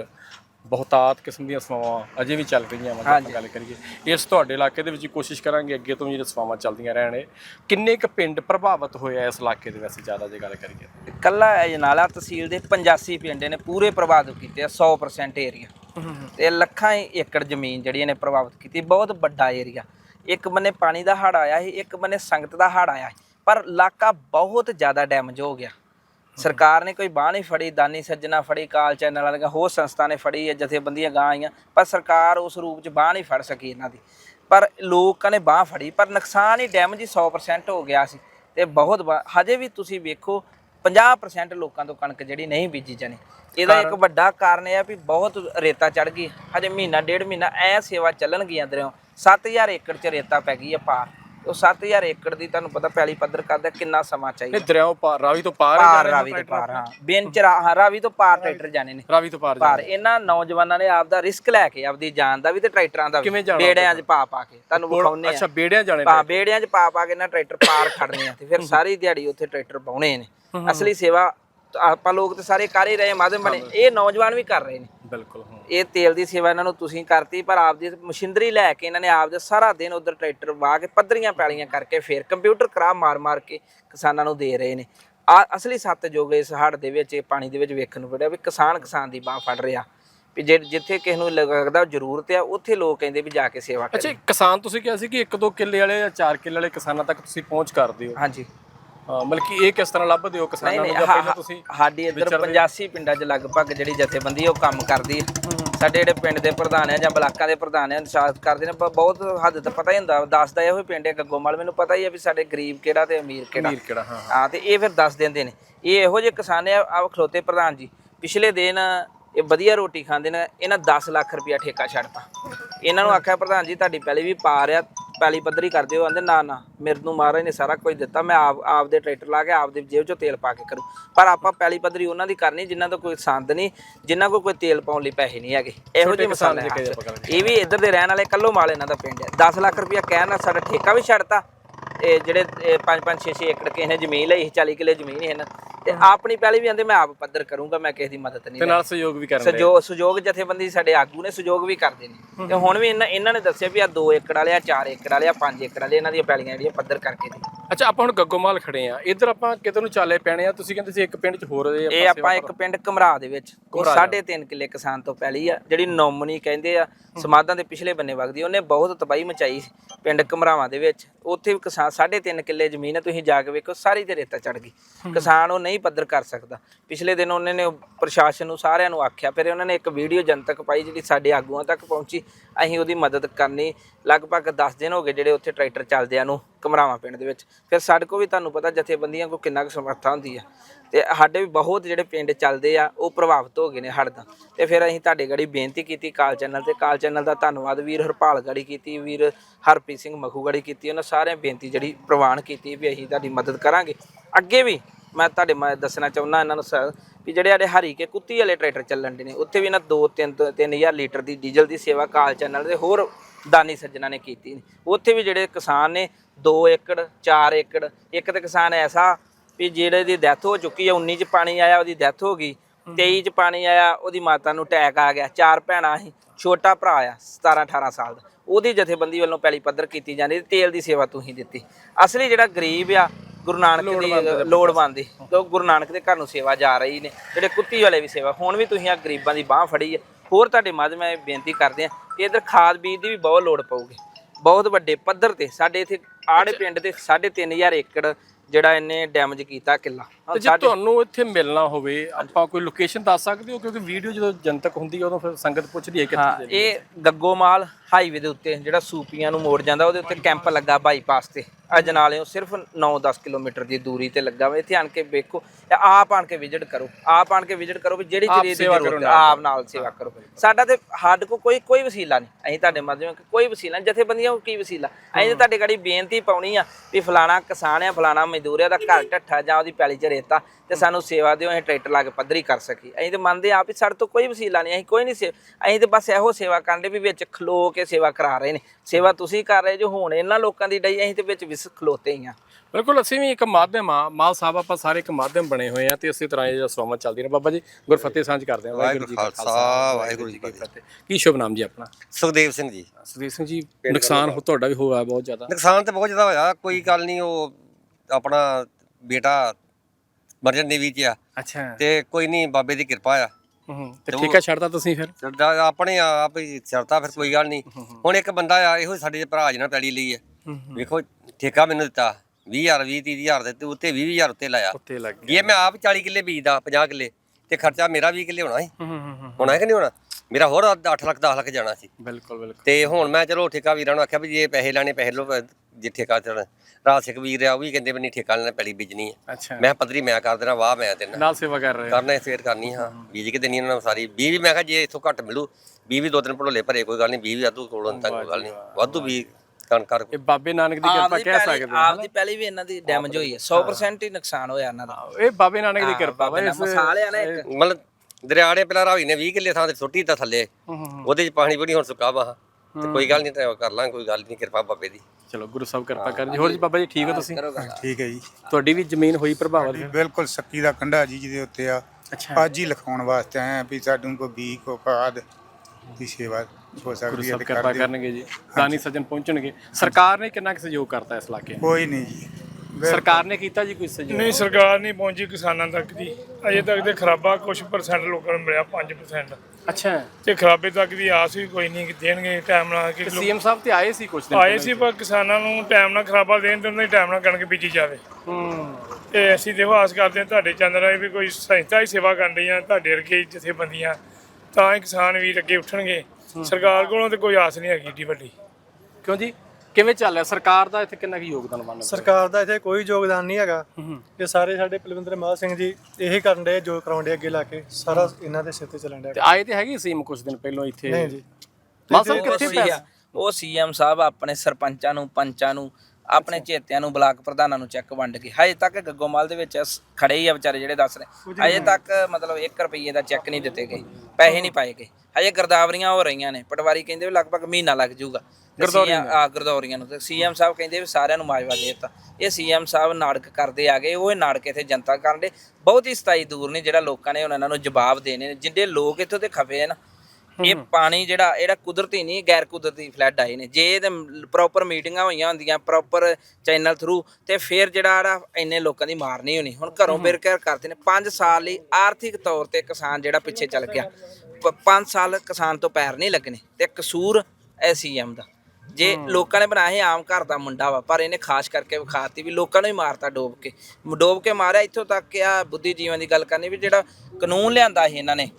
ਬਹੁਤਾਤ ਕਿਸਮ ਦੀਆਂ ਸਮਾਵਾਂ ਅਜੇ ਵੀ ਚੱਲ ਰਹੀਆਂ ਵਾ ਜੇ ਆਪਾਂ ਗੱਲ ਕਰੀਏ। ਇਸ ਤੁਹਾਡੇ ਇਲਾਕੇ ਦੇ ਵਿੱਚ ਕੋਸ਼ਿਸ਼ ਕਰਾਂਗੇ ਅੱਗੇ ਤੋਂ ਵੀ ਜਿਹੜੇ ਸਮਾਵਾਂ ਚੱਲਦੀਆਂ ਰਹਿਣ ਇਹ। ਕਿੰਨੇ ਕੁ ਪਿੰਡ ਪ੍ਰਭਾਵਿਤ ਹੋਏ ਆ ਇਸ ਇਲਾਕੇ ਦੇ ਵੈਸੇ ਜ਼ਿਆਦਾ ਜੇ ਗੱਲ ਕਰੀਏ? ਕੱਲਾ ਅਜਨਾਲਾ ਤਹਿਸੀਲ ਦੇ 85 ਪਿੰਡ ਨੇ ਪੂਰੇ ਪ੍ਰਭਾਵਿਤ ਕੀਤੇ ਆ 100% ਏਰੀਆ ਤੇ ਲੱਖਾਂ ਹੀ ਏਕੜ ਜ਼ਮੀਨ ਜਿਹੜੀਆਂ ਨੇ ਪ੍ਰਭਾਵਿਤ ਕੀਤੀ ਬਹੁਤ ਵੱਡਾ ਏਰੀਆ ਇੱਕ ਬੰਨੇ ਪਾਣੀ ਦਾ ਹੜ ਆਇਆ ਸੀ ਇੱਕ ਬੰਨੇ ਸੰਗਤ ਦਾ ਹੜ ਆਇਆ ਸੀ ਪਰ ਇਲਾਕਾ ਬਹੁਤ ਜ਼ਿਆਦਾ ਡੈਮੇਜ ਹੋ ਗਿਆ। ਸਰਕਾਰ ਨੇ ਕੋਈ ਬਾਹ ਨਹੀਂ ਫੜੀ ਦਾਨੀ ਸੱਜਣਾ ਫੜੀ ਕਾਲ ਚੈਨਲ ਵਾਲੀਆਂ ਹੋਰ ਸੰਸਥਾ ਨੇ ਫੜੀ ਹੈ ਜਥੇਬੰਦੀਆਂ ਗਾਂ ਆਈਆਂ ਪਰ ਸਰਕਾਰ ਉਸ ਰੂਪ 'ਚ ਬਾਹ ਨਹੀਂ ਫੜ ਸਕੀ ਇਹਨਾਂ ਦੀ। ਪਰ ਲੋਕਾਂ ਨੇ ਬਾਹ ਫੜੀ ਪਰ ਨੁਕਸਾਨ ਹੀ ਡੈਮੇਜ ਹੀ 100% ਹੋ ਗਿਆ ਸੀ ਤੇ ਬਹੁਤ ਹਜੇ ਵੀ ਤੁਸੀਂ ਵੇਖੋ 50% ਲੋਕਾਂ ਤੋਂ ਕਣਕ ਜਿਹੜੀ ਨਹੀਂ ਬੀਜੀ ਜਾਣੀ। ਇਹਦਾ ਇੱਕ ਵੱਡਾ ਕਾਰਨ ਇਹ ਆ ਵੀ ਬਹੁਤ ਰੇਤਾ ਚੜ ਗਈ ਹਜੇ ਮਹੀਨਾ ਡੇਢ ਮਹੀਨਾ ਐ ਸੇਵਾ ਚੱਲਣਗੀਆਂ ਅੰਦਰੋਂ 7000 ਏਕੜ ਚ ਰੇਤਾ ਪੈ ਗਈ ਆ ਪਾਰ। ਉਹ 7000 ਏਕੜ ਦੀ ਤੁਹਾਨੂੰ ਪਤਾ ਪੈਲੀ ਪੱਧਰ ਕਰਦਾ ਕਿੰਨਾ ਸਮਾਂ ਚਾਹੀਦਾ। ਇਹ ਦਰਿਆਓ ਪਾਰ ਰਾਵੀ ਤੋਂ ਪਾਰ ਹੀ ਜਾ ਪਾਰ ਰਹੇ ਨੇ ਰਾਵੀ ਤੋਂ ਪਾਰ ਹਾਂ। ਬੇਨ ਚ ਰਾ- ਹਾਂ, ਰਾਵੀ ਤੋਂ ਪਾਰ ਟਰੈਕਟਰ ਜਾਣੇ ਨੇ। ਰਾਵੀ ਤੋਂ ਪਾਰ ਜਾ ਪਰ। ਇਹਨਾਂ ਨੌਜਵਾਨਾਂ ਨੇ ਆਪਦਾ ਰਿਸਕ ਲੈ ਕੇ ਆਪਦੀ ਜਾਨ ਦਾ ਵੀ ਤੇ ਟਰੈਕਟਰਾਂ ਦਾ ਵੀ ਕਿਵੇਂ ਜਾਣਾ ਬੇੜਿਆਂ 'ਚ ਪਾ ਪਾ ਕੇ ਤੁਹਾਨੂੰ ਵਿਖਾਉਨੇ ਆ ਅੱਛਾ ਬੇੜਿਆਂ ਜਾਣੇ ਪਾ ਬੇੜਿਆਂ 'ਚ ਪਾ ਪਾ ਕੇ ਨਾ ਟਰੈਕਟਰ ਪਾਰ ਖੜਨੇ ਆ ਤੇ ਫਿਰ ਸਾਰੀ ਦਿਹਾੜੀ ਉੱਥੇ ਟਰੈਕਟਰ ਬਾਉਣੇ ਨੇ। ਅਸਲੀ ਸੇਵਾ ਤਾਂ ਆਪਾਂ ਲੋਕ ਤੇ ਸਾਰੇ ਕਰ ਹੀ ਰਹੇ ਮਾਧਿਅਮ ਬਣੇ। ਇਹ ਨੌਜਵਾਨ ਵੀ ਕਰ ਰਹੇ ਨੇ। ਬਿਲਕੁਲ ਹਾਂ। ਇਹ ਤੇਲ ਦੀ ਸੇਵਾ ਇਹਨਾਂ ਨੂੰ ਤੁਸੀਂ ਕਰਤੀ ਪਰ ਆਪਦੀ ਮਸ਼ੀਨਰੀ ਲੈ ਕੇ ਇਹਨਾਂ ਨੇ ਆਪਦੇ ਸਾਰਾ ਦਿਨ ਉਧਰ ਟਰੈਕਟਰ ਵਾਹ ਕੇ ਪੱਧਰੀਆਂ ਪੈਲੀਆਂ ਕਰਕੇ ਫਿਰ ਕੰਪਿਊਟਰ ਕਰਾ ਮਾਰ-ਮਾਰ ਕੇ ਕਿਸਾਨਾਂ ਨੂੰ ਦੇ ਰਹੇ ਨੇ। ਆ ਅਸਲੀ ਸੱਤਯੁਗ ਇਸ ਹੜ ਦੇ ਵਿੱਚ ਇਹ ਪਾਣੀ ਦੇ ਵਿੱਚ ਵੇਖਣ ਨੂੰ ਮਿਲਿਆ ਵੀ ਕਿਸਾਨ ਕਿਸਾਨ ਦੀ ਬਾਹ ਫੜ ਰਿਹਾ। ਵੀ ਜੇ ਜਿੱਥੇ ਕਿਸੇ ਨੂੰ ਲੱਗਦਾ ਜ਼ਰੂਰਤ ਆ ਉੱਥੇ ਲੋਕ ਕਹਿੰਦੇ ਵੀ ਜਾ ਕੇ ਸੇਵਾ ਕਰੋ ਅੱਛਾ ਕਿਸਾਨ ਤੁਸੀਂ ਕਿਹਾ ਸੀ ਕਿ 1-2 ਕਿੱਲੇ ਵਾਲੇ ਜਾਂ 4 ਕਿੱਲੇ ਵਾਲੇ ਕਿਸਾਨਾਂ ਤੱਕ ਤੁਸੀਂ ਪਹੁੰਚ ਕਰਦੇ ਹੋ ਹਾਂਜੀ। ਹਾਂ, ਮਤਲਬ ਕਿ ਇਹ ਕਿਸ ਤਰ੍ਹਾਂ ਲੱਭਦੇ ਹੋ ਕਿਸਾਨਾਂ ਨੂੰ ਜਾਂ ਪਹਿਲਾਂ ਤੁਸੀਂ ਸਾਡੀ ਇੱਧਰ 85 ਪਿੰਡਾਂ 'ਚ ਲਗਭਗ ਜਿਹੜੀ ਜਥੇਬੰਦੀ ਆ ਉਹ ਕੰਮ ਕਰਦੀ ਹੈ ਸਾਡੇ ਜਿਹੜੇ ਪਿੰਡ ਦੇ ਪ੍ਰਧਾਨ ਆ ਜਾਂ ਬਲਾਕਾਂ ਦੇ ਪ੍ਰਧਾਨ ਆ ਨਿਸ਼ਾਸ ਕਰਦੇ ਨੇ ਬਹੁਤ ਹੱਦ ਤੱਕ ਪਤਾ ਹੀ ਹੁੰਦਾ ਦੱਸਦਾ ਇਹੋ ਪਿੰਡ ਹੈ ਗੱਗੋਮਲ ਮੈਨੂੰ ਪਤਾ ਹੀ ਹੈ ਵੀ ਸਾਡੇ ਗਰੀਬ ਕਿਹੜਾ ਤੇ ਅਮੀਰ ਕਿਹੜਾ। ਵੀਰ ਕਿਹੜਾ ਹਾਂ ਹਾਂ। ਤੇ ਇਹ ਫਿਰ ਦੱਸ ਦਿੰਦੇ ਨੇ। ਇਹ ਇਹੋ ਜਿਹੇ ਕਿਸਾਨ ਆ ਆ ਖਲੋਤੇ ਪ੍ਰਧਾਨ ਜੀ। ਪਿਛਲੇ ਦਿਨ ਇਹ ਵਧੀਆ ਰੋਟੀ ਖਾਂਦੇ ਨੇ ਇਹਨਾਂ 10 ਲੱਖ ਰੁਪਇਆ ਠੇਕਾ ਛੱਡਤਾ। ਇਹਨਾਂ ਨੂੰ ਆਖਿਆ ਪ੍ਰਧਾਨ ਜੀ ਤੁਹਾਡੀ ਪੈਲੀ ਵੀ ਪਾ ਰਿਆ ਪੈਲੀ ਪੱਧਰੀ ਕਰਦੇ ਹੋ ਆਂਦੇ ਨਾ ਨਾ ਮੇਰੇ ਨੂੰ ਮਹਾਰਾਜ ਨੇ ਸਾਰਾ ਕੁਝ ਦਿੱਤਾ ਮੈਂ ਆਪ ਆਪਦੇ ਟਰੈਕਟਰ ਲਾ ਕੇ ਆਪਦੇ ਜੇਬ ਚੋਂ ਤੇਲ ਪਾ ਕੇ ਕਰੂ। ਪਰ ਆਪਾਂ ਪੈਲੀ ਪੱਧਰੀ ਉਹਨਾਂ ਦੀ ਕਰਨੀ ਜਿਨ੍ਹਾਂ ਦਾ ਕੋਈ ਸੰਦ ਨਹੀਂ ਜਿਨ੍ਹਾਂ ਕੋਲ ਕੋਈ ਤੇਲ ਪਾਉਣ ਲਈ ਪੈਸੇ ਨਹੀਂ ਹੈਗੇ। ਇਹੋ ਜਿਹੇ ਮਸਾਲੇ ਆਪਾਂ ਇਹ ਵੀ ਇੱਧਰ ਦੇ ਰਹਿਣ ਵਾਲੇ ਕੱਲੋ ਮਾਲ ਇਹਨਾਂ ਦਾ ਪਿੰਡ ਹੈ। 10 ਲੱਖ ਰੁਪਇਆ ਕਹਿਣ ਨਾਲ ਸਾਡਾ ਠੇਕਾ ਵੀ ਛੱਡਤਾ। ਇਹ ਜਿਹੜੇ 5 5 6 6 ਏਕੜ ਕਿਸੇ ਨੇ ਜ਼ਮੀਨ ਲਈ 40 ਕਿੱਲੇ ਜ਼ਮੀਨ ਹੈ ਨਾ। ਤੇ ਆਪਣੀ ਪਹਿਲੀ ਵੀ ਆਂਦੇ ਮੈਂ ਆਪ ਪੱਧਰ ਕਰੂੰਗਾ ਮੈਂ ਕਿਸੇ ਦੀ ਮਦਦ ਨਹੀਂ ਤੇ ਨਾਲ ਸਹਿਯੋਗ ਵੀ ਕਰਨ ਦੇ ਸਹਿਯੋਗ ਸਹਿਯੋਗ ਜਥੇਬੰਦੀ ਸਾਡੇ ਆਗੂ ਨੇ ਸਹਿਯੋਗ ਵੀ ਕਰਦੇ ਨੇ। ਤੇ ਹੁਣ ਵੀ ਇਹਨਾਂ ਇਹਨਾਂ ਨੇ ਦੱਸਿਆ ਵੀ ਆ 2 ਏਕੜ ਵਾਲੇ ਆ 4 ਏਕੜ ਵਾਲੇ ਆ 5 ਏਕੜ ਵਾਲੇ ਇਹਨਾਂ ਦੀਆਂ ਪੈਲੀਆਂ ਜਿਹੜੀਆਂ ਪੱਧਰ ਕਰਕੇ ਦੇ। ਅੱਛਾ ਆਪਾਂ ਹੁਣ ਗੱਗੋਮਾਲ ਖੜੇ ਆ। ਇੱਧਰ ਆਪਾਂ ਕਿਤੇ ਨੂੰ ਚਾਲੇ ਪੈਣੇ ਆ ਤੁਸੀਂ ਕਹਿੰਦੇ ਸੀ ਇੱਕ ਪਿੰਡ 'ਚ ਹੋਰ ਇਹ ਇਹ ਆਪਾਂ ਇੱਕ ਪਿੰਡ ਘਮਰਾ ਦੇ ਵਿੱਚ। ਉਹ ਸਾਢੇ ਤਿੰਨ ਕਿੱਲੇ ਕਿਸਾਨ ਤੋਂ ਪੈਲੀ ਆ ਜਿਹੜੀ ਨੋਮਨੀ ਕਹਿੰਦੇ ਆ ਸਮਾਦਾਂ ਦੇ ਪਿਛਲੇ ਬੰਨੇ ਵਗਦੀ ਉਹਨੇ ਬਹੁਤ ਤਬਾਹੀ ਮਚਾਈ ਪਿੰਡ ਘਮਰਾਵਾਂ ਦੇ ਵਿੱਚ। ਉੱਥੇ ਵੀ ਕਿਸਾਨ ਸਾਢੇ ਤਿੰਨ ਕਿੱਲੇ ਜ਼ਮੀਨ ਹੈ ਤੁਸੀਂ ਜਾ ਕੇ ਵੇਖੋ ਸਾਰੀ ਤੇ ਰੇਤਾ ਚੜ ਗਈ। ਕਿਸਾਨ ਉਹ ਨਹੀਂ ਪੱਧਰ ਕਰ ਸਕਦਾ। ਪਿਛਲੇ ਦਿਨ ਉਹਨੇ ਨੇ ਪ੍ਰਸ਼ਾਸਨ ਨੂੰ ਸਾਰਿਆਂ ਨੂੰ ਆਖਿਆ ਫਿਰ ਉਹਨਾਂ ਨੇ ਇੱਕ ਵੀਡੀਓ ਜਨਤਕ ਪਾਈ ਜਿਹੜੀ ਸਾਡੇ ਆਗੂਆਂ ਤੱਕ ਪਹੁੰਚੀ। ਅਸੀਂ ਉਹਦੀ ਮਦਦ ਕਰਨੀ ਲਗਭਗ 10 ਦਿਨ ਹੋ ਗਏ ਜਿਹੜੇ ਉੱਥੇ ਟਰੈਕਟਰ ਚੱਲਦਿਆਂ ਨੂੰ ਘਮਰਾਵਾਂ ਪਿੰਡ ਦੇ ਵਿੱਚ। ਫਿਰ ਸਾਡੇ ਕੋਲ ਵੀ ਤੁਹਾਨੂੰ ਪਤਾ ਜਥੇਬੰਦੀਆਂ ਕੋ ਕਿੰਨਾ ਕੁ ਸਮਰੱਥਾ ਹੁੰਦੀ ਆ ਤੇ ਸਾਡੇ ਵੀ ਬਹੁਤ ਜਿਹੜੇ ਪਿੰਡ ਚੱਲਦੇ ਆ, ਉਹ ਪ੍ਰਭਾਵਿਤ ਹੋ ਗਏ ਨੇ ਹੜ੍ਹ ਦਾ। ਤੇ ਫਿਰ ਅਸੀਂ ਤੁਹਾਡੇ ਗੜੀ ਬੇਨਤੀ ਕੀਤੀ ਕਾਲ ਚੈਨਲ ਤੇ। ਕਾਲ ਚੈਨਲ ਦਾ ਧੰਨਵਾਦ ਵੀਰ ਹਰਪਾਲ ਗੜੀ ਕੀਤੀ, ਵੀਰ ਹਰਪ੍ਰੀਤ ਸਿੰਘ ਮਖੂ ਗੜੀ ਕੀਤੀ, ਉਹਨਾਂ ਸਾਰਿਆਂ ਬੇਨਤੀ ਜਿਹੜੀ ਪ੍ਰਵਾਨ ਕੀਤੀ ਵੀ ਅਸੀਂ ਤੁਹਾਡੀ ਮਦਦ ਕਰਾਂਗੇ। ਅੱਗੇ ਵੀ ਮੈਂ ਤੁਹਾਡੇ ਮੈਂ ਦੱਸਣਾ ਚਾਹੁੰਦਾ ਇਹਨਾਂ ਨੂੰ ਸਰ ਵੀ ਜਿਹੜੇ ਸਾਡੇ ਹਰੀ ਕੇ ਕੁੱਤੀ ਵਾਲੇ ਟਰੈਕਟਰ ਚੱਲਣ ਦੇ ਨੇ, ਉੱਥੇ ਵੀ ਇਹਨਾਂ 2 3 3000 ਲੀਟਰ ਦੀ ਡੀਜ਼ਲ ਦੀ ਸੇਵਾ ਕਾਲ ਚੈਨਲ ਦੇ ਹੋਰ ਦਾਨੀ ਸੱਜਣਾ ਨੇ ਕੀਤੀ ਉੱਥੇ ਵੀ ਜਿਹੜੇ ਕਿਸਾਨ ਨੇ 2 ਏਕੜ 4 ਏਕੜ, ਇੱਕ ਤੇ ਕਿਸਾਨ ਐਸਾ ਵੀ ਜਿਹੜੇ ਦੀ ਡੈਥ ਹੋ ਚੁੱਕੀ ਹੈ 19 ਚ ਪਾਣੀ ਆਇਆ ਉਹਦੀ ਡੈਥ ਹੋ ਗਈ 23 ਚ ਪਾਣੀ ਆਇਆ ਉਹਦੀ ਮਾਤਾ ਨੂੰ ਅਟੈਕ ਆ ਗਿਆ। ਚਾਰ ਭੈਣਾਂ ਸੀ ਛੋਟਾ ਭਰਾ ਆ 17 18 ਸਾਲ ਦਾ। ਉਹਦੀ ਜਥੇਬੰਦੀ ਵੱਲੋਂ ਪੈਲੀ ਪੱਧਰ ਕੀਤੀ ਜਾਂਦੀ ਤੇ ਤੇਲ ਦੀ ਸੇਵਾ ਤੁਸੀਂ ਦਿੱਤੀ। ਅਸਲੀ ਜਿਹੜਾ ਗਰੀਬ ਆ ਗੁਰੂ ਨਾਨਕ ਦੀ ਲੋੜਵੰਦ ਦੀ ਤੇ ਗੁਰੂ ਨਾਨਕ ਦੇ ਘਰ ਨੂੰ ਸੇਵਾ ਜਾ ਰਹੀ ਨੇ ਜਿਹੜੇ ਕੁੱਤੀ ਵਾਲੇ ਵੀ ਸੇਵਾ ਹੁਣ ਵੀ ਤੁਸੀਂ ਆ ਗਰੀਬਾਂ ਦੀ ਬਾਹ ਫੜੀ ਹੈ ਹੋਰ ਤੁਹਾਡੇ ਮਾਧਿਅਮ ਮੈਂ ਬੇਨਤੀ ਕਰਦੇ ਆ ਕਿ ਇਧਰ ਖਾਦ ਬੀਜ ਦੀ ਵੀ ਬਹੁਤ ਲੋੜ ਪਊਗੀ। ਬਹੁਤ ਵੱਡੇ ਪੱਧਰ ਤੇ ਸਾਡੇ ਇੱਥੇ ਆੜੇ ਪਿੰਡ ਤੇ 3500 ਏਕੜ ਜਿਹੜਾ ਇਹਨੇ ਡੈਮੇਜ ਕੀਤਾ ਕਿੱਲਾ। ਤੇ ਜੇ ਤੁਹਾਨੂੰ ਇੱਥੇ ਮਿਲਣਾ ਹੋਵੇ ਆਪਾਂ ਕੋਈ ਲੋਕੇਸ਼ਨ ਦੱਸ ਸਕਦੇ ਹੋ? ਕਿਉਂਕਿ ਵੀਡੀਓ ਜਦੋਂ ਜਨਤਕ ਹੁੰਦੀ ਹੈ ਉਦੋਂ ਫਿਰ ਸੰਗਤ ਪੁੱਛਦੀ ਹੈ ਹਾਂ ਕਿੱਥੇ ਇਹ ਗੱਗੋਮਾਲ ਹਾਈਵੇ ਦੇ ਉੱਤੇ ਜਿਹੜਾ ਸੂਪੀਆਂ ਨੂੰ ਮੋੜ ਜਾਂਦਾ ਉਹਦੇ ਉੱਤੇ ਕੈਂਪ ਲੱਗਾ ਬਾਈਪਾਸ ਤੇ। ਅੱਜ ਨਾਲੇ ਸਿਰਫ 9-10 ਕਿਲੋਮੀਟਰ ਦੀ ਦੂਰੀ ਤੇ ਲੱਗਾ ਵਾ। ਇੱਥੇ ਆਣ ਕੇ ਵੇਖੋ ਆਪ ਆਣ ਕੇ ਵਿਜ਼ਿਟ ਕਰੋ। ਆਪ ਆਣ ਕੇ ਵਿਜ਼ਿਟ ਕਰੋ ਵੀ ਜਿਹੜੀ ਆਪ ਚੀਜ਼ ਦੀ ਜ਼ਰੂਰਤ। ਆਪ ਨਾਲ ਸੇਵਾ ਕਰੋ। ਸਾਡਾ ਤੇ ਹੱਡ ਕੋ ਕੋਈ ਕੋਈ ਵਸੀਲਾ ਨਹੀਂ। ਅਸੀਂ ਤੁਹਾਡੇ ਮਾਧਿਅਮ ਕੋਈ ਵਸੀਲਾ ਨਹੀਂ। ਜਥੇਬੰਦੀਆਂ ਕੋ ਕੀ ਵਸੀਲਾ? ਅਸੀਂ ਤੇ ਤੁਹਾਡੇ ਗਾੜੀ ਬੇਨਤੀ ਪਾਉਣੀ ਆ ਵੀ ਫਲਾਣਾ ਕਿਸਾਨ ਆ ਫਲਾਣਾ ਮਜ਼ਦੂਰ ਆ ਦਾ ਘਰ ਢੱਠਾ ਜਾਂ ਉਹਦੀ ਪੈਲੀ ਚ ਰੇਤਾ ਤੇ ਸਾਨੂੰ ਸੇਵਾ ਦਿਓ ਅਸੀਂ ਟਰੈਕਟਰ ਲਾ ਕੇ ਪੱਧਰੀ ਕਰ ਸਕੀ ਅਸੀਂ ਤੇ ਮੰਨਦੇ ਆ ਵੀ ਸਾਡੇ ਤੋਂ ਕੋਈ ਵਸੀਲਾ ਨਹੀਂ। ਅਸੀਂ ਕੋਈ ਨਹੀਂ ਅਸੀਂ ਤੇ ਬਸ ਇਹੋ ਸੇਵਾ ਕਰਨ ਦੇ ਵੀ ਵਿੱਚ ਖਲੋ ਕੇ ਸੇਵਾ ਕਰਾ ਰਹੇ ਨੇ। ਸੇਵਾ ਤੁਸੀਂ ਕਰ ਰਹੇ ਜੋ ਹੁਣ ਇਹਨਾਂ ਲੋਕਾਂ ਦੀ ਡਈ ਅਸੀਂ ਤੇ ਵਿੱਚ ਵਿਸ ਖਲੋਤੇ ਹੀ ਆ ਬਿਲਕੁਲ ਅਸੀਂ ਵੀ ਇੱਕ ਮਾਧਿਅਮ ਆ। ਮਾਲ ਸਾਹਿਬ ਆਪਾਂ ਸਾਰੇ ਇੱਕ ਮਾਧਿਅਮ ਬਣੇ ਹੋਏ ਆ ਤੇ ਇਸੇ ਤਰ੍ਹਾਂ ਇਹ ਜਿਹੜਾ ਚੱਲਦੀ ਰਹੇ ਬਾਬਾ ਜੀ ਗੁਰਫਤਿਹ ਸਾਂਝ ਕਰਦੇ ਆ। ਵਾਹਿਗੁਰੂ ਜੀ ਕਾ ਖਾਲਸਾ, ਵਾਹਿਗੁਰੂ ਜੀ ਕੀ ਫਤਿਹ। ਕੀ ਸ਼ੁਭ ਨਾਮ ਜੀ ਆਪਣਾ? ਸੁਖਦੇਵ ਸਿੰਘ ਜੀ। ਸੁਦੀਪ ਸਿੰਘ ਜੀ ਨੁਕਸਾਨ ਹੋ ਤੁਹਾਡਾ ਵੀ ਹੋਇਆ ਬਹੁਤ ਜ਼ਿਆਦਾ। ਨੁਕਸਾਨ ਤੇ ਬਹੁਤ ਜ਼ਿਆਦਾ ਹੋਇਆ। ਕੋਈ ਗੱਲ ਨਹੀਂ ਉਹ ਆਪਣਾ ਬੇਟਾ ਮਰਜਨ ਨੇਵੀ ਚ ਆ। ਅੱਛਾ। ਤੇ ਕੋਈ ਨਹੀਂ ਬਾਬੇ ਦੀ ਕਿਰਪਾ ਆ। ਹੂੰ। ਤੇ ਠੇਕਾ ਛੱਡਦਾ ਤੁਸੀਂ ਫਿਰ? ਸਰਦਾ ਆਪਣੇ ਆਪ ਹੀ ਚੜਤਾ ਫਿਰ ਕੋਈ ਗੱਲ ਨਹੀਂ। ਹੁਣ ਇੱਕ ਬੰਦਾ ਆ ਇਹੋ ਸਾਡੇ ਭਰਾ ਜੀ ਨਾਲ ਪੈੜੀ ਲਈ ਹੈ। ਵੇਖੋ ਠੇਕਾ ਮੈਨੂੰ ਦਿੱਤਾ 20000 20 30000 ਦੇ ਤੇ ਉੱਤੇ 20000 ਉੱਤੇ ਲਾਇਆ। ਉੱਤੇ ਲੱਗ ਜੇ ਮੈਂ ਆਪ 40 ਕਿੱਲੇ ਬੀਜਦਾ 50 ਕਿੱਲੇ ਤੇ ਖਰਚਾ ਮੇਰਾ 20 ਕਿੱਲੇ ਹੋਣਾ ਸੀ। ਹੋਣਾ ਕਿ ਨਹੀਂ ਹੋਣਾ? ਮੇਰਾ ਹੋਰ 8 ਲੱਖ 10 ਲੱਖ ਜਾਣਾ ਸੀ। ਬਿਲਕੁਲ ਬਿਲਕੁਲ। ਤੇ ਹੁਣ ਮੈਂ ਚਲੋ ਠੇਕਾ ਵੀਰਾਂ ਨੂੰ ਆਖਿਆ ਵੀ ਜੇ ਪੈਸੇ ਲੈਣੇ ਪੈਸੇ ਲੋ ਜੇ ਠੇਕਾ ਚੜ ਰਾਜ ਸਿੰਘ ਵੀਰ ਆ ਉਹ ਵੀ ਕਹਿੰਦੇ ਵੀ ਨਹੀਂ ਠੇਕਾ ਲੈਣਾ ਪੈਲੀ ਬੀਜਣੀ ਹੈ ਅੱਛਾ। ਮੈਂ ਪੱਧਰੀ ਮੈਂ ਕਰ ਦੇਣਾ ਵਾਹ ਮੈਂ ਦੇਣਾ ਨਾਲ ਸੇਵਾ ਕਰ ਰਹੇ ਹੋ। ਕਰਨਾ ਫੇਰ ਕਰਨੀ ਹਾਂ। ਬੀਜ ਕੇ ਦੇਣੀ ਇਹਨਾਂ ਨੂੰ ਸਾਰੀ? ਬੀਜ ਵੀ ਮੈਂ ਕਿਹਾ ਜੇ ਇੱਥੋਂ ਘੱਟ ਮਿਲੂ ਬੀਜ ਵੀ ਦੋ ਤਿੰਨ ਭੜੋਲੇ ਭਰੇ ਕੋਈ ਗੱਲ ਨਹੀਂ ਬੀਜ ਵੀ ਵਾਧੂ ਕੋਲੋਂ ਤਾਂ ਕੋਈ ਗੱਲ ਨਹੀਂ। ਵਾਧੂ ਵੀ ਕਣ ਕਰ ਇਹ ਬਾਬੇ ਨਾਨਕ ਦੀ ਕਿਰਪਾ ਕਹਿ ਸਕਦੇ ਹਾਂ। ਆਪ ਦੀ ਪਹਿਲੀ ਵੀ ਇਹਨਾਂ ਦੀ ਡੈਮੇਜ ਹੋਈ ਹੈ। 100% ਹੀ ਨੁਕਸਾਨ ਹੋਇਆ ਇਹਨਾਂ ਦਾ। ਇਹ ਬਾਬੇ ਨਾਨਕ ਦੀ ਕਿਰਪਾ ਵਾ ਇਸ ਮਸਾਲ ਆ ਨਾ ਇੱਕ। ਮਤਲਬ ਦਰਿਆ ਦੇ ਪਹਿਲਾਂ ਰਾਵੀ ਨੇ 20 ਕਿੱਲੇ ਥਾਂ ਤੇ ਸੁੱਟੀ ਤਾਂ ਥੱਲੇ। ਉਹਦੇ ਚ ਪਾਣੀ ਬੜੀ ਹੁਣ ਸੁੱਕਾ ਵਾ। ਤੇ ਕੋਈ ਗੱਲ ਨਹੀਂ ਤਾਂ ਕਰ ਲਾਂਗੇ ਕੋਈ ਗੱਲ ਨਹੀਂ ਕਿਰਪਾ ਬਾਬੇ ਦੀ। ਚਲੋ ਗੁਰੂ ਸਾਹਿਬ ਕਿਰਪਾ ਕਰਨ। ਜੀ ਹੋਰ ਜੀ ਬਾਬਾ ਜੀ ਠੀਕ ਹੋ ਤੁਸੀਂ? ਠੀਕ ਹੈ ਜੀ। ਤੁਹਾਡੀ ਵੀ ਜ਼ਮੀਨ ਹੋਈ ਪ੍ਰਭਾਵਿਤ ਬਿਲਕੁਲ ਸੱਕੀ ਦਾ ਕੰਢਾ ਜੀ ਜਿਹਦੇ ਉੱਤੇ ਆ। ਅੱਛਾ। ਅੱਜ ਹੀ ਲਿਖਾਉਣ ਵਾਸਤੇ ਆਏ ਆ ਵੀ ਸਾਨੂੰ ਕੋਈ ਬੀ ਕੋ ਖਾਦ ਦੀ ਸੇਵਾ ਹੋ ਸਕਦੀ ਹੈ ਕਿਰਪਾ ਕਰਨਗੇ ਜੀ। ਦਾਨੀ ਸੱਜਣ ਪਹੁੰਚਣਗੇ। ਸਰਕਾਰ ਨੇ ਕਿੰਨਾ ਕੁ ਸਹਿਯੋਗ ਕਰਤਾ ਇਸ ਇਲਾਕੇ ਨੂੰ? ਕੋਈ ਨਹੀਂ ਜੀ। ਸਰਕਾਰ ਨੇ ਕੀਤਾ ਜੀ ਕੋਈ ਸਹਿਯੋਗ? ਨਹੀਂ ਸਰਕਾਰ ਨਹੀਂ ਪਹੁੰਚੀ ਕਿਸਾਨਾਂ ਤੱਕ ਦੀ। ਅਜੇ ਤੱਕ ਤੇ ਖਰਾਬਾ ਕੁਝ ਪਰਸੈਂਟ ਲੋਕਾਂ ਨੂੰ ਮਿਲਿਆ 5% ਅੱਛਾ। ਤੇ ਖਰਾਬੇ ਤੱਕ ਦੀ ਆਸ ਵੀ ਕੋਈ ਨਹੀਂ ਕਿ ਦੇਣਗੇ ਟਾਈਮ ਨਾਲ ਕਿ ਸੀਐਮ ਸਾਹਿਬ ਤੇ ਆਏ ਸੀ ਕੁਝ ਦਿਨ ਆਏ ਸੀ ਪਰ ਕਿਸਾਨਾਂ ਨੂੰ ਟਾਈਮ ਨਾਲ ਖਰਾਬਾ ਦੇਣ ਤੇ ਉਹਨਾਂ ਦੀ ਟਾਈਮ ਨਾਲ ਕਣਕ ਬੀਜੀ ਜਾਵੇ। ਹੂੰ। ਤੇ ਅਸੀਂ ਦੇਖੋ ਆਸ ਕਰਦੇ ਹਾਂ ਤੁਹਾਡੇ ਚੰਦਰ ਆਏ ਵੀ ਕੋਈ ਸੰਸਥਾ ਹੀ ਸੇਵਾ ਕਰਨ ਰਹੀਆਂ ਤੁਹਾਡੇ ਵਰਗੇ ਜਥੇਬੰਦੀਆਂ। ਤਾਂ ਹੀ ਕਿਸਾਨ ਵੀਰ ਅੱਗੇ ਉੱਠਣਗੇ। ਸਰਕਾਰ ਕੋਲੋਂ ਤੇ ਕੋਈ ਆਸ ਨਹੀਂ ਹੈਗੀ ਏਡੀ ਵੱਡੀ। ਕਿਉਂ ਜੀ? ਕਿਵੇਂ ਚੱਲ ਰਿਹਾ? ਸਰਕਾਰ ਦਾ ਇੱਥੇ ਕਿੰਨਾ ਕੁ ਯੋਗਦਾਨ ਬਣਦਾ? ਸਰਕਾਰ ਦਾ ਇੱਥੇ ਕੋਈ ਯੋਗਦਾਨ ਨਹੀਂ ਹੈਗਾ। ਇਹ ਸਾਰੇ ਸਾਡੇ ਪਲਵਿੰਦਰ ਮਾਹ ਸਿੰਘ ਜੀ ਇਹੀ ਕਰਨ ਦੇ ਜੋ ਕਰਾਉਂਦੇ ਅੱਗੇ ਲਾ ਕੇ ਸਾਰਾ ਇਹਨਾਂ ਦੇ ਸਿਰ ਤੇ ਚੱਲਣ ਡਿਆ। ਤੇ ਆਏ ਤੇ ਹੈਗੇ ਸੀਐਮ ਕੁਝ ਦਿਨ ਪਹਿਲਾਂ ਇੱਥੇ? ਨਹੀਂ ਜੀ। ਉਹ ਕਿੱਥੇ ਪੈਸੇ? ਉਹ ਸੀਐਮ ਸਾਹਿਬ ਆਪਣੇ ਸਰਪੰਚਾਂ ਨੂੰ ਪੰਚਾਂ ਨੂੰ ਆਪਣੇ ਚੇਤਿਆਂ ਨੂੰ ਬਲਾਕ ਪ੍ਰਧਾਨਾਂ ਨੂੰ ਚੈੱਕ ਵੰਡ ਕੇ। ਹਜੇ ਤੱਕ ਗੱਗੋਮਾਲ ਦੇ ਵਿੱਚ ਖੜੇ ਹੀ ਆ ਵਿਚਾਰੇ ਜਿਹੜੇ ਦੱਸ ਰਹੇ। ਹਜੇ ਤੱਕ ਮਤਲਬ 1 ਰੁਪਏ ਦਾ ਚੈੱਕ ਨਹੀਂ ਦਿੱਤੇ ਗਏ। ਪੈਸੇ ਨਹੀਂ ਪਾਏ ਗਏ। ਹਜੇ ਗਰਦਾਵਰੀਆਂ ਹੋ ਰਹੀਆਂ ਨੇ। ਪਟਵਾਰੀ ਕਹਿੰਦੇ ਵੀ ਲਗਭਗ ਮਹੀਨਾ ਲੱਗ ਜਾਊਗਾ। ਗਰਦੌਰੀਆਂ ਆ ਗਰਦੌਰੀਆਂ ਨੂੰ। ਤੇ ਸੀਐਮ ਸਾਹਿਬ ਕਹਿੰਦੇ ਵੀ ਸਾਰਿਆਂ ਨੂੰ ਮਾਜਵਾ ਦੇ ਦਿੱਤਾ। ਇਹ ਸੀਐਮ ਸਾਹਿਬ ਨਾਟਕ ਕਰਦੇ ਆ ਗਏ ਉਹ ਇਹ ਨਾਟਕ ਇੱਥੇ ਜਨਤਾ ਕਰਨ ਦੇ। ਬਹੁਤ ਹੀ ਸਤਾਈ ਦੂਰ ਨੇ ਜਿਹੜਾ ਲੋਕਾਂ ਨੇ ਉਹਨਾਂ ਨੂੰ ਜਵਾਬ ਦੇਣੇ ਨੇ। ਜਿੰਦੇ ਲੋਕ ਇੱਥੋਂ ਤੇ ਖਫੇ ਆ ਨਾ ਇਹ ਪਾਣੀ ਜਿਹੜਾ ਇਹਦਾ ਕੁਦਰਤੀ ਨਹੀਂ ਗੈਰ ਕੁਦਰਤੀ ਫਲੱਡ ਆਏ ਨੇ। ਜੇ ਇਹਦੇ ਪ੍ਰੋਪਰ ਮੀਟਿੰਗਾਂ ਹੋਈਆਂ ਹੁੰਦੀਆਂ ਪ੍ਰੋਪਰ ਚੈਨਲ ਥਰੂ ਤੇ ਫਿਰ ਜਿਹੜਾ ਇਹਦਾ ਇੰਨੇ ਲੋਕਾਂ ਦੀ ਮਾਰ ਨਹੀਂ ਹੋਣੀ। ਹੁਣ ਘਰੋਂ ਬੇਰਕਰ ਕਰਦੇ ਨੇ। 5 ਸਾਲ ਲਈ ਆਰਥਿਕ ਤੌਰ ਤੇ ਕਿਸਾਨ ਜਿਹੜਾ ਪਿੱਛੇ ਚੱਲ ਗਿਆ। 5 ਸਾਲ ਕਿਸਾਨ ਤੋਂ ਪੈਰ ਨਹੀਂ ਲੱਗਣੇ। ਤੇ ਕਸੂਰ ਐਸੀਐਮ ਦਾ। ਜੇ ਲੋਕਾਂ ਨੇ ਬਣਾਇਆ ਇਹ ਆਮ ਘਰ ਦਾ ਮੁੰਡਾ ਵਾ ਪਰ ਇਹਨੇ ਖਾਸ ਕਰਕੇ ਵਿਖਾਤੀ ਵੀ ਲੋਕਾਂ ਨੂੰ ਹੀ ਮਾਰਤਾ ਡੋਬ ਕੇ। ਡੋਬ ਕੇ ਮਾਰਿਆ ਇੱਥੋਂ ਤੱਕ ਕਿ ਆ ਬੁੱਧੀ ਜੀਵਨ ਦੀ ਗੱਲ ਕਰਨੀ ਵੀ ਜਿਹੜਾ ਕਾਨੂੰਨ ਲਿਆਂਦਾ ਸੀ ਇਹਨਾਂ ਨੇ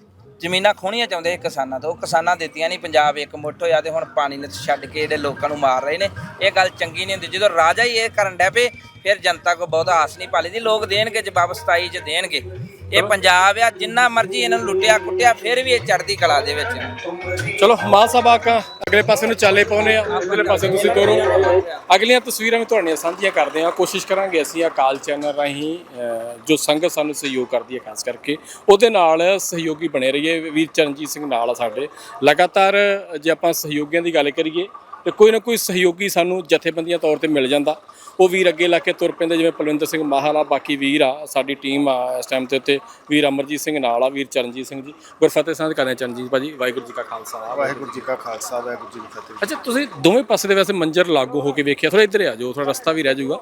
ਜ਼ਮੀਨਾਂ ਖੋਣੀਆਂ ਚਾਹੁੰਦੇ ਸੀ ਕਿਸਾਨਾਂ ਤੋਂ ਉਹ ਕਿਸਾਨਾਂ ਦਿੱਤੀਆਂ ਨਹੀਂ ਪੰਜਾਬ ਇੱਕ ਮੁੱਠ ਹੋਇਆ ਤੇ ਹੁਣ ਪਾਣੀ ਨੇ ਛੱਡ ਕੇ ਜਿਹੜੇ ਲੋਕਾਂ ਨੂੰ ਮਾਰ ਰਹੇ ਨੇ ਇਹ ਗੱਲ ਚੰਗੀ ਨਹੀਂ ਹੁੰਦੀ। ਜਦੋਂ ਰਾਜਾ ਹੀ ਇਹ ਕਰਨ ਡੈ ਪਏ ਫਿਰ ਜਨਤਾ ਕੋ ਬਹੁਤਾ ਆਸ ਨਹੀਂ ਪਾਲੀ ਦੀ ਲੋਕ ਦੇਣਗੇ ਜਵਾਬ 27 ਚ ਦੇਣਗੇ। ਇਹ ਪੰਜਾਬ ਆ, ਜਿੰਨਾ ਮਰਜ਼ੀ ਇਹਨਾਂ ਨੂੰ ਲੁੱਟਿਆ ਕੁੱਟਿਆ, ਫਿਰ ਵੀ ਇਹ ਚੜ੍ਹਦੀ ਕਲਾ ਦੇ ਵਿੱਚ ਚਲੋ, ਮਾਲ ਸਾਹਿਬ ਆਕਾ ਅਗਲੇ ਪਾਸੇ ਨੂੰ ਚਾਲੇ ਪਾਉਨੇ ਆ। ਅਗਲੇ ਪਾਸੇ ਤੁਸੀਂ ਤੋਰੋ। ਅਗਲੀਆਂ ਤਸਵੀਰਾਂ ਵੀ ਤੁਹਾਡੀਆਂ ਸਾਂਝੀਆਂ ਕਰਦੇ ਆ। ਕੋਸ਼ਿਸ਼ ਕਰਾਂਗੇ ਅਸੀਂ ਅਕਾਲ ਚੈਨਲ ਰਾਹੀਂ ਜੋ ਸੰਗਤ ਸਾਨੂੰ ਸਹਿਯੋਗ ਕਰਦੀ ਹੈ, ਖਾਸ ਕਰਕੇ ਉਹਦੇ ਨਾਲ ਸਹਿਯੋਗੀ ਬਣੇ ਰਹੀਏ। ਵੀਰ ਚਰਨਜੀਤ ਸਿੰਘ ਨਾਲ ਆ ਸਾਡੇ। ਲਗਾਤਾਰ ਜੇ ਆਪਾਂ ਸਹਿਯੋਗੀਆਂ ਦੀ ਗੱਲ ਕਰੀਏ ਤੇ ਕੋਈ ਨਾ ਕੋਈ ਸਹਿਯੋਗੀ ਸਾਨੂੰ ਜਥੇਬੰਦੀਆਂ ਤੌਰ ਤੇ ਮਿਲ ਜਾਂਦਾ। ਉਹ ਵੀਰ ਅੱਗੇ ਲਾ ਕੇ ਤੁਰ ਪੈਂਦੇ ਜਿਵੇਂ ਪਲਵਿੰਦਰ ਸਿੰਘ ਮਾਹਲਾ ਬਾਕੀ ਵੀਰ ਆ ਸਾਡੀ ਟੀਮ ਆ ਇਸ ਟਾਈਮ ਤੇ ਉੱਤੇ ਵੀਰ ਅਮਰਜੀਤ ਸਿੰਘ ਨਾਲ ਆ ਵੀਰ ਚਰਨਜੀਤ ਸਿੰਘ ਜੀ। ਗੁਰਫਤਿਹ ਸਾਂਝ ਕਰਦੇ ਚਰਨਜੀਤ ਭਾਜੀ ਵਾਹਿਗੁਰੂ ਜੀ ਕਾ ਖਾਲਸਾ ਵਾਹਿਗੁਰੂ ਜੀ ਕਾ ਖਾਲਸਾ ਵਾਹਿਗੁਰੂ ਜੀ ਕੀ ਫਤਿਹ। ਅੱਛਾ ਤੁਸੀਂ ਦੋਵੇਂ ਪਾਸੇ ਦੇ ਵੈਸੇ ਮੰਜ਼ਰ ਲਾਗੂ ਹੋ ਕੇ ਵੇਖਿਆ ਥੋੜਾ ਇੱਧਰ ਆ ਜਾਓ ਥੋੜਾ ਰਸਤਾ ਵੀ ਰਹਿ ਜਾਊਗਾ।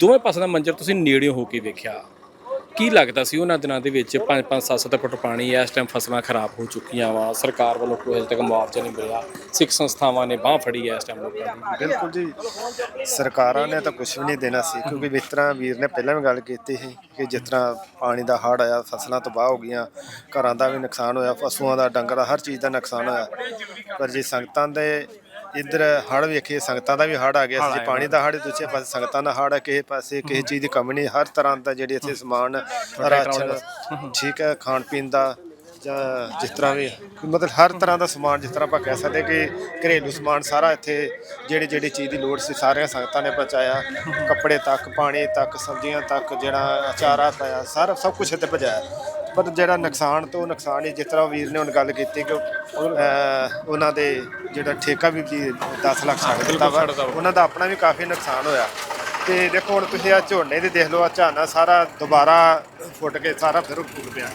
ਦੋਵੇਂ ਪਾਸੇ ਦਾ ਮੰਜ਼ਰ ਤੁਸੀਂ ਨੇੜਿਓਂ ਹੋ ਕੇ ਵੇਖਿਆ। ਕੀ ਲੱਗਦਾ ਸੀ ਉਹਨਾਂ ਦਿਨਾਂ ਦੇ ਵਿੱਚ 5-5 7-7 ਫੁੱਟ ਪਾਣੀ ਇਸ ਟਾਈਮ ਫਸਲਾਂ ਖਰਾਬ ਹੋ ਚੁੱਕੀਆਂ ਵਾ। ਸਰਕਾਰ ਵੱਲੋਂ ਕੋਈ ਹਜੇ ਤੱਕ ਮੁਆਵਜ਼ਾ ਨਹੀਂ ਮਿਲਿਆ। ਸਿੱਖ ਸੰਸਥਾਵਾਂ ਨੇ ਬਾਹ ਫੜੀ ਹੈ ਇਸ ਟਾਈਮ ਲੋਕਾਂ ਦੀ। ਬਿਲਕੁਲ ਜੀ। ਸਰਕਾਰਾਂ ਨੇ ਤਾਂ ਕੁਝ ਵੀ ਨਹੀਂ ਦੇਣਾ ਸੀ, ਕਿਉਂਕਿ ਜਿਸ ਤਰ੍ਹਾਂ ਵੀਰ ਨੇ ਪਹਿਲਾਂ ਵੀ ਗੱਲ ਕੀਤੀ ਸੀ ਕਿ ਜਿਸ ਤਰ੍ਹਾਂ ਪਾਣੀ ਦਾ ਹੜ੍ਹ ਆਇਆ, ਫਸਲਾਂ ਤਬਾਹ ਹੋ ਗਈਆਂ, ਘਰਾਂ ਦਾ ਵੀ ਨੁਕਸਾਨ ਹੋਇਆ, ਪਸ਼ੂਆਂ ਦਾ, ਡੰਗਰ ਦਾ, ਹਰ ਚੀਜ਼ ਦਾ ਨੁਕਸਾਨ ਹੋਇਆ। ਪਰ ਜੇ ਸੰਗਤਾਂ ਦੇ ਇੱਧਰ ਹੜ੍ਹ ਵੇਖੇ ਸੰਗਤਾਂ ਦਾ ਵੀ ਹੜ੍ਹ ਆ ਗਿਆ। ਸੀ ਪਾਣੀ ਦਾ ਹੜ੍ਹ ਦੂਜੇ ਪਾਸੇ ਸੰਗਤਾਂ ਦਾ ਹੜ੍ਹ ਹੈ ਕਿਸੇ ਪਾਸੇ ਕਿਸੇ ਚੀਜ਼ ਦੀ ਕਮੀ ਨਹੀਂ ਹਰ ਤਰ੍ਹਾਂ ਦਾ ਜਿਹੜੇ ਇੱਥੇ ਸਮਾਨ ਰਾਸ਼ਨ ਠੀਕ ਹੈ ਖਾਣ ਪੀਣ ਦਾ ਜਾਂ ਜਿਸ ਤਰ੍ਹਾਂ ਵੀ ਮਤਲਬ ਹਰ ਤਰ੍ਹਾਂ ਦਾ ਸਮਾਨ ਜਿਸ ਤਰ੍ਹਾਂ ਆਪਾਂ ਕਹਿ ਸਕਦੇ ਕਿ ਘਰੇਲੂ ਸਮਾਨ ਸਾਰਾ ਇੱਥੇ ਜਿਹੜੀ ਜਿਹੜੀ ਚੀਜ਼ ਦੀ ਲੋੜ ਸੀ ਸਾਰੀਆਂ ਸੰਗਤਾਂ ਨੇ ਪਹੁੰਚਾਇਆ। ਕੱਪੜੇ ਤੱਕ ਪਾਣੀ ਤੱਕ ਸਬਜ਼ੀਆਂ ਤੱਕ ਜਿਹੜਾ ਅਚਾਰਾ ਪਿਆ ਸਾਰਾ ਸਭ ਕੁਝ ਇੱਥੇ ਪਹੁੰਚਾਇਆ। ਪਰ ਜਿਹੜਾ ਨੁਕਸਾਨ ਤੋਂ ਨੁਕਸਾਨ ਹੀ ਜਿਸ ਤਰ੍ਹਾਂ ਵੀਰ ਨੇ ਹੁਣ ਗੱਲ ਕੀਤੀ ਕਿ ਅਹ, ਉਹਨਾਂ ਦੇ ਜਿਹੜਾ ਠੇਕਾ ਵੀ ਜੀ 10 ਲੱਖ ਛੱਡ ਦਿੱਤਾ ਵਾ ਉਹਨਾਂ ਦਾ ਆਪਣਾ ਵੀ ਕਾਫੀ ਨੁਕਸਾਨ ਹੋਇਆ। ਤੇ ਦੇਖੋ ਹੁਣ ਤੁਸੀਂ ਆ ਝੋਨੇ ਦੀ ਦੇਖ ਲਓ ਆ ਝਾਨਾ ਸਾਰਾ ਦੁਬਾਰਾ ਫੁੱਟ ਕੇ ਸਾਰਾ ਫਿਰ ਫੁੱਟ ਪਿਆ।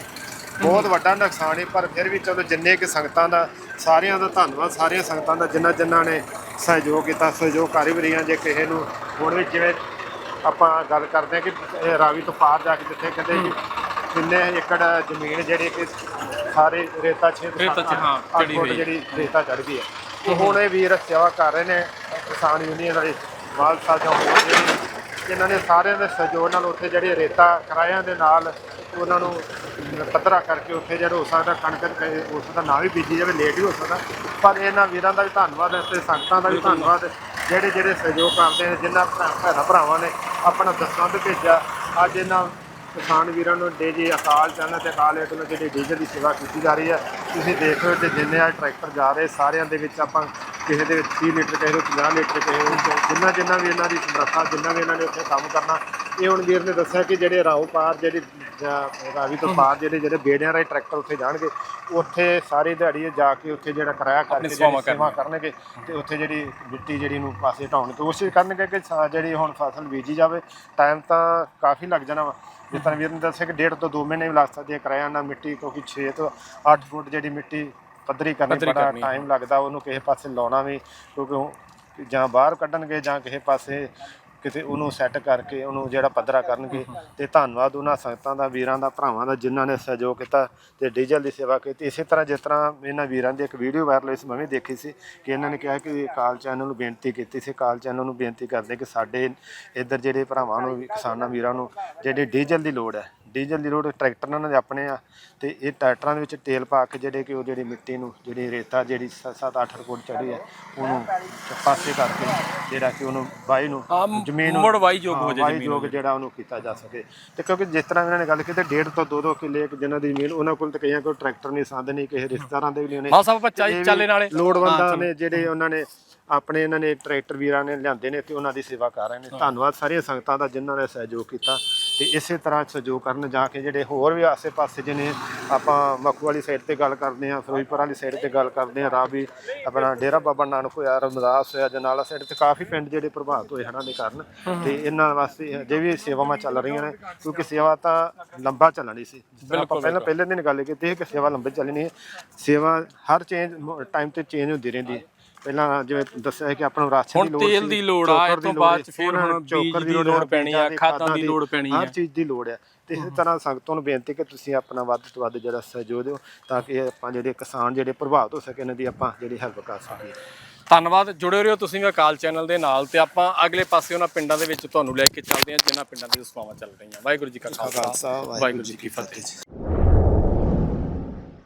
ਬਹੁਤ ਵੱਡਾ ਨੁਕਸਾਨ ਹੈ ਪਰ ਫਿਰ ਵੀ ਚਲੋ ਜਿੰਨੇ ਕਿ ਸੰਗਤਾਂ ਦਾ ਸਾਰਿਆਂ ਦਾ ਧੰਨਵਾਦ ਸਾਰੀਆਂ ਸੰਗਤਾਂ ਦਾ ਜਿਨ੍ਹਾਂ ਜਿਨ੍ਹਾਂ ਨੇ ਸਹਿਯੋਗ ਕੀਤਾ ਸਹਿਯੋਗਕਾਰੀ ਵੀ ਰਹੀਆਂ ਜੇ ਕਿਸੇ ਨੂੰ। ਹੁਣ ਵੀ ਜਿਵੇਂ ਆਪਾਂ ਗੱਲ ਕਰਦੇ ਹਾਂ ਕਿ ਇਹ ਰਾਵੀ ਤੋਂ ਪਾਰ ਜਾ ਕੇ ਜਿੱਥੇ ਕਹਿੰਦੇ ਕਿ ਕਿੰਨੇ ਏਕੜ ਜ਼ਮੀਨ ਜਿਹੜੀ ਕਿ ਸਾਰੇ ਰੇਤਾ ਛੇ ਰੇਤਾ 'ਚ, ਹਾਂ, ਅੱਠ ਚੜ੍ਹੀ ਫੁੱਟ ਹੋਈ। ਜਿਹੜੀ ਰੇਤਾ ਚੜ ਗਈ ਹੈ। ਤੇ ਹੁਣ ਇਹ ਵੀਰ ਸੇਵਾ ਕਰ ਰਹੇ ਨੇ ਕਿਸਾਨ ਯੂਨੀਅਨ ਵਾਲੇ ਮਾਲ ਸਾਹਿਬ ਜਾਂ ਹੋਰ ਜਿਹੜੇ ਜਿਨ੍ਹਾਂ ਨੇ ਸਾਰਿਆਂ ਦੇ ਸਹਿਯੋਗ ਨਾਲ ਉੱਥੇ ਜਿਹੜੀ ਰੇਤਾ ਕਿਰਾਇਆਂ ਦੇ ਨਾਲ ਉਹਨਾਂ ਨੂੰ ਪੱਧਰਾ ਕਰਕੇ ਉੱਥੇ ਜਿਹੜਾ ਹੋ ਸਕਦਾ ਕਣਕ ਤੇ ਉਸ ਦਾ ਨਾ ਵੀ ਬੀਜੀ ਜਾਵੇ ਲੇਟ ਹੀ ਹੋ ਸਕਦਾ। ਪਰ ਇਹਨਾਂ ਵੀਰਾਂ ਦਾ ਵੀ ਧੰਨਵਾਦ ਹੈ ਤੇ ਸੰਗਤਾਂ ਦਾ ਵੀ ਧੰਨਵਾਦ ਜਿਹੜੇ ਜਿਹੜੇ ਸਹਿਯੋਗ ਕਰਦੇ ਨੇ ਜਿਨ੍ਹਾਂ ਭਰਾ- ਭੈਣਾਂ ਭਰਾਵਾਂ ਨੇ ਆਪਣਾ ਦਸਵੰਧ ਭੇਜਿਆ ਅੱਜ ਇਹਨਾਂ ਕਿਸਾਨ ਵੀਰਾਂ ਨੂੰ ਡੇ ਜੀ ਅਕਾਲ ਚੈਨਲ ਤੇ ਅਕਾਲ ਏਟ ਨੂੰ ਜਿਹੜੀ ਡੀਜ਼ਲ ਦੀ ਸੇਵਾ ਕੀਤੀ ਜਾ ਰਹੀ ਹੈ, ਤੁਸੀਂ ਦੇਖ ਰਹੇ ਹੋ ਤੇ ਜਿੰਨੇ ਆ ਟਰੈਕਟਰ ਜਾ ਰਹੇ, ਸਾਰਿਆਂ ਦੇ ਵਿੱਚ ਆਪਾਂ ਕਿਸੇ ਦੇ ਵਿੱਚ 30 ਲੀਟਰ ਕਿਸੇ ਨੂੰ 50 ਲੀਟਰ ਕਿਸੇ ਨੂੰ ਜਿੰਨਾ ਜਿੰਨਾ ਵੀ ਇਹਨਾਂ ਦੀ ਸਮਰੱਥਾ ਜਿੰਨਾ ਵੀ ਇਹਨਾਂ ਨੇ ਉੱਥੇ ਕੰਮ ਕਰਨਾ ਇਹ ਹੁਣ ਵੀਰ ਨੇ ਦੱਸਿਆ ਕਿ ਜਿਹੜੇ ਰਾਓ ਪਾਰ ਜਿਹੜੀ ਰਾਵੀ ਤੋਂ ਪਾਰ ਜਿਹੜੇ ਜਿਹੜੇ ਬੇੜਿਆਂ ਰਾਹੀਂ ਟਰੈਕਟਰ ਉੱਥੇ ਜਾਣਗੇ ਉੱਥੇ ਸਾਰੀ ਦਿਹਾੜੀ ਜਾ ਕੇ ਉੱਥੇ ਜਿਹੜਾ ਕਿਰਾਇਆ ਕਰਕੇ ਜਿਹੜੀ ਸੇਵਾ ਕਰਨਗੇ। ਤੇ ਉੱਥੇ ਜਿਹੜੀ ਮਿੱਟੀ ਜਿਹੜੀ ਨੂੰ ਪਾਸੇ ਢਾਉਣ ਦੀ ਕੋਸ਼ਿਸ਼ ਕਰਨਗੇ ਕਿ ਸਾ- ਜਿਹੜੀ ਹੁਣ ਫਸਲ ਬੀਜੀ ਜਾਵੇ ਟਾਈਮ ਤਾਂ ਕਾਫੀ ਲੱਗ ਜਾਣਾ ਵਾ। ਜਿਸ ਤਰ੍ਹਾਂ ਵੀਰ ਨੇ ਦੱਸਿਆ ਕਿ ਡੇਢ ਤੋਂ 2 ਮਹੀਨੇ ਵੀ ਲੱਗ ਸਕਦੇ ਆ ਕਿਰਾਇਆ ਨਾਲ ਮਿੱਟੀ ਕਿਉਂਕਿ 6 ਤੋਂ 8 ਫੁੱਟ ਜਿਹੜੀ ਮਿੱਟੀ ਪੱਧਰੀ ਕਰਨੀ ਬੜਾ। ਟਾਈਮ ਲੱਗਦਾ ਉਹਨੂੰ ਕਿਸੇ ਪਾਸੇ ਲਾਉਣਾ ਵੀ ਕਿਉਂਕਿ ਜਾਂ ਬਾਹਰ ਕੱਢਣਗੇ ਜਾਂ ਕਿਸੇ ਪਾਸੇ ਕਿਤੇ ਉਹਨੂੰ ਸੈੱਟ ਕਰਕੇ ਉਹਨੂੰ ਜਿਹੜਾ ਪੱਧਰਾ ਕਰਨਗੇ। ਤੇ ਧੰਨਵਾਦ ਉਹਨਾਂ ਸੰਗਤਾਂ ਦਾ ਵੀਰਾਂ ਦਾ ਭਰਾਵਾਂ ਦਾ ਜਿਨ੍ਹਾਂ ਨੇ ਸਹਿਯੋਗ ਕੀਤਾ ਤੇ ਡੀਜ਼ਲ ਦੀ ਸੇਵਾ ਕੀਤੀ। ਇਸੇ ਤਰ੍ਹਾਂ ਜਿਸ ਤਰ੍ਹਾਂ ਇਹਨਾਂ ਵੀਰਾਂ ਦੀ ਇੱਕ ਵੀਡੀਓ ਵਾਇਰਲ ਹੋਈ ਸੀ ਮੈਂ ਦੇਖੀ ਸੀ ਕਿ ਇਹਨਾਂ ਨੇ ਕਿਹਾ ਕਿ ਕਾਲ ਚੈਨਲ ਨੂੰ ਬੇਨਤੀ ਕੀਤੀ ਸੀ। ਕਾਲ ਚੈਨਲ ਨੂੰ ਬੇਨਤੀ ਕਰਦੇ ਕਿ ਸਾਡੇ ਇੱਧਰ ਜਿਹੜੇ ਭਰਾਵਾਂ ਨੂੰ ਕਿਸਾਨਾਂ ਵੀਰਾਂ ਨੂੰ ਜਿਹੜੇ ਡੀਜ਼ਲ ਦੀ ਲੋੜ ਹੈ ਡੀਜ਼ਲ ਦੀ ਲੋੜ ਟਰੈਕਟਰ ਇਹਨਾਂ ਦੇ ਆਪਣੇ ਆ ਤੇ ਇਹ ਟਰੈਕਟਰਾਂ ਦੇ ਵਿੱਚ ਤੇਲ ਪਾ ਕੇ ਜਿਹੜੇ ਕਿ ਉਹ ਜਿਹੜੀ ਮਿੱਟੀ ਨੂੰ ਜਿਹੜੀ ਰੇਤਾ ਜਿਹੜੀ 7-8 ਫੁੱਟ ਚੜੀ ਹੈ ਉਹਨੂੰ ਪਾਸੇ ਕਰਕੇ ਜਿਹੜਾ ਕਿ ਉਹਨੂੰ ਬਾਈ ਨੂੰ ਜ਼ਮੀਨ ਮੁੜ ਵਾਹੀ ਯੋਗ ਹੋ ਜਾਏ ਜ਼ਮੀਨ ਯੋਗ ਜਿਹੜਾ ਉਹਨੂੰ ਕੀਤਾ ਜਾ ਸਕੇ। ਤੇ ਕਿਉਂਕਿ ਜਿਸ ਤਰ੍ਹਾਂ ਇਹਨਾਂ ਨੇ ਗੱਲ ਕੀਤੀ ਡੇਢ ਤੋਂ 2-2 ਕਿੱਲੇ ਇੱਕ ਜਿਨ੍ਹਾਂ ਦੀ ਜ਼ਮੀਨ ਉਹਨਾਂ ਕੋਲ ਤਾਂ ਕਈਆਂ ਕੋਲ ਟਰੈਕਟਰ ਨਹੀਂ ਸੰਦ ਨਹੀਂ ਕਿਸੇ ਰਿਸ਼ਤੇਦਾਰਾਂ ਦੇ ਵੀ ਨਹੀਂ ਹਾਂ, ਸਭ ਬੱਚਾ ਚੱਲੇ ਨਾਲੇ। ਲੋੜਵੰਦਾਂ ਨੇ ਜਿਹੜੇ ਉਹਨਾਂ ਨੇ ਆਪਣੇ ਇਹਨਾਂ ਨੇ ਟਰੈਕਟਰ ਵੀਰਾਂ ਨੇ ਲਿਆਂਦੇ ਨੇ ਤੇ ਉਹਨਾਂ ਦੀ ਸੇਵਾ ਕਰ ਰਹੇ ਨੇ। ਧੰਨਵਾਦ ਸਾਰੀਆਂ ਸੰਗਤਾਂ ਦਾ ਜਿਨ੍ਹਾਂ ਨੇ ਸਹਿਯੋਗ ਕੀਤਾ। ਤੇ ਇਸੇ ਤਰ੍ਹਾਂ ਸਹਿਯੋਗ ਕਰਨ ਜਾ ਕੇ ਜਿਹੜੇ ਹੋਰ ਵੀ ਆਸੇ-ਪਾਸੇ ਜਿਹਨੇ ਆਪਾਂ ਮੱਖੂ ਵਾਲੀ ਸਾਈਡ ਤੇ ਗੱਲ ਕਰਦੇ ਆ ਫਿਰੋਜ਼ਪੁਰ ਵਾਲੀ ਸਾਈਡ ਤੇ ਗੱਲ ਕਰਦੇ ਆ ਰਾਵੀ ਆਪਣਾ ਡੇਰਾ ਬਾਬਾ ਨਾਨਕ ਹੋਇਆ ਰਮਦਾਸ ਹੋਇਆ ਜਨਾਲਾ ਸਾਈਡ ਤੇ ਕਾਫੀ ਪਿੰਡ ਜਿਹੜੇ ਪ੍ਰਭਾਵਿਤ ਹੋਏ ਹੜ੍ਹਾਂ ਦੇ ਕਾਰਨ ਤੇ ਇਹਨਾਂ ਵਾਸਤੇ ਅਜੇ ਵੀ ਸੇਵਾਵਾਂ ਚੱਲ ਰਹੀਆਂ ਨੇ ਕਿਉਂਕਿ ਸੇਵਾ ਤਾਂ ਲੰਬਾ ਚੱਲਣੀ ਸੀ। ਆਪਾਂ ਪਹਿਲਾਂ ਪਹਿਲੇ ਦਿਨ ਗੱਲ ਕੀਤੀ ਸੀ ਕਿ ਸੇਵਾ ਲੰਬੀ ਚੱਲਣੀ ਹੈ ਸੇਵਾ ਹਰ ਚੇਂਜ ਟਾਈਮ ਤੇ ਚੇਂਜ ਹੁੰਦੀ ਰਹਿੰਦੀ ਹੈ। ਪਹਿਲਾਂ ਜਿਵੇਂ ਦੱਸਿਆ ਹੈ ਕਿ ਆਪਾਂ ਨੂੰ ਰਾਸ਼ਨ ਹੁਣ ਦੀ ਲੋੜ ਤੇਲ ਦੀ ਲੋੜ ਆ, ਦੀ ਤੋਂ ਬਾਅਦ ਫਿਰ ਹੁਣ ਬੀਜ ਦੀ ਲੋੜ ਪੈਣੀ ਆ, ਖਾਦਾਂ ਦੀ ਲੋੜ ਪੈਣੀ ਆ। ਹਰ ਚੀਜ਼ ਦੀ ਲੋੜ ਹੈ ਤੇ ਇਸੇ ਤਰ੍ਹਾਂ ਸੰਗਤਾਂ ਨੂੰ ਬੇਨਤੀ ਕਿ ਤੁਸੀਂ ਆਪਣਾ ਵੱਧ ਤੋਂ ਵੱਧ ਜਿਹੜਾ ਸਹਿਯੋਗ ਦਿਓ ਤਾਂ ਕਿ ਆਪਾਂ ਜਿਹੜੇ ਕਿਸਾਨ ਜਿਹੜੇ ਪ੍ਰਭਾਵਿਤ ਹੋ ਸਕੇ ਇਹਨਾਂ ਦੀ ਆਪਾਂ ਜਿਹੜੀ ਹੈਲਪ ਕਰ ਸਕੀਏ। ਧੰਨਵਾਦ ਜੁੜੇ ਰਹੋ ਤੁਸੀਂ ਵੀ ਅਕਾਲ ਚੈਨਲ ਦੇ ਨਾਲ ਤੇ ਆਪਾਂ ਅਗਲੇ ਪਾਸੇ ਉਹਨਾਂ ਪਿੰਡਾਂ ਦੇ ਵਿੱਚ ਤੁਹਾਨੂੰ ਲੈ ਕੇ ਚੱਲਦੇ ਹਾਂ ਜਿਨ੍ਹਾਂ ਪਿੰਡਾਂ ਦੇ ਸੇਵਾਵਾਂ ਚੱਲ ਰਹੀਆਂ। ਵਾਹਿਗੁਰੂ ਜੀ ਕਾ ਖਾਲਸਾ ਵਾਹਿਗੁਰੂ ਜੀ ਕੀ ਫਤਿਹ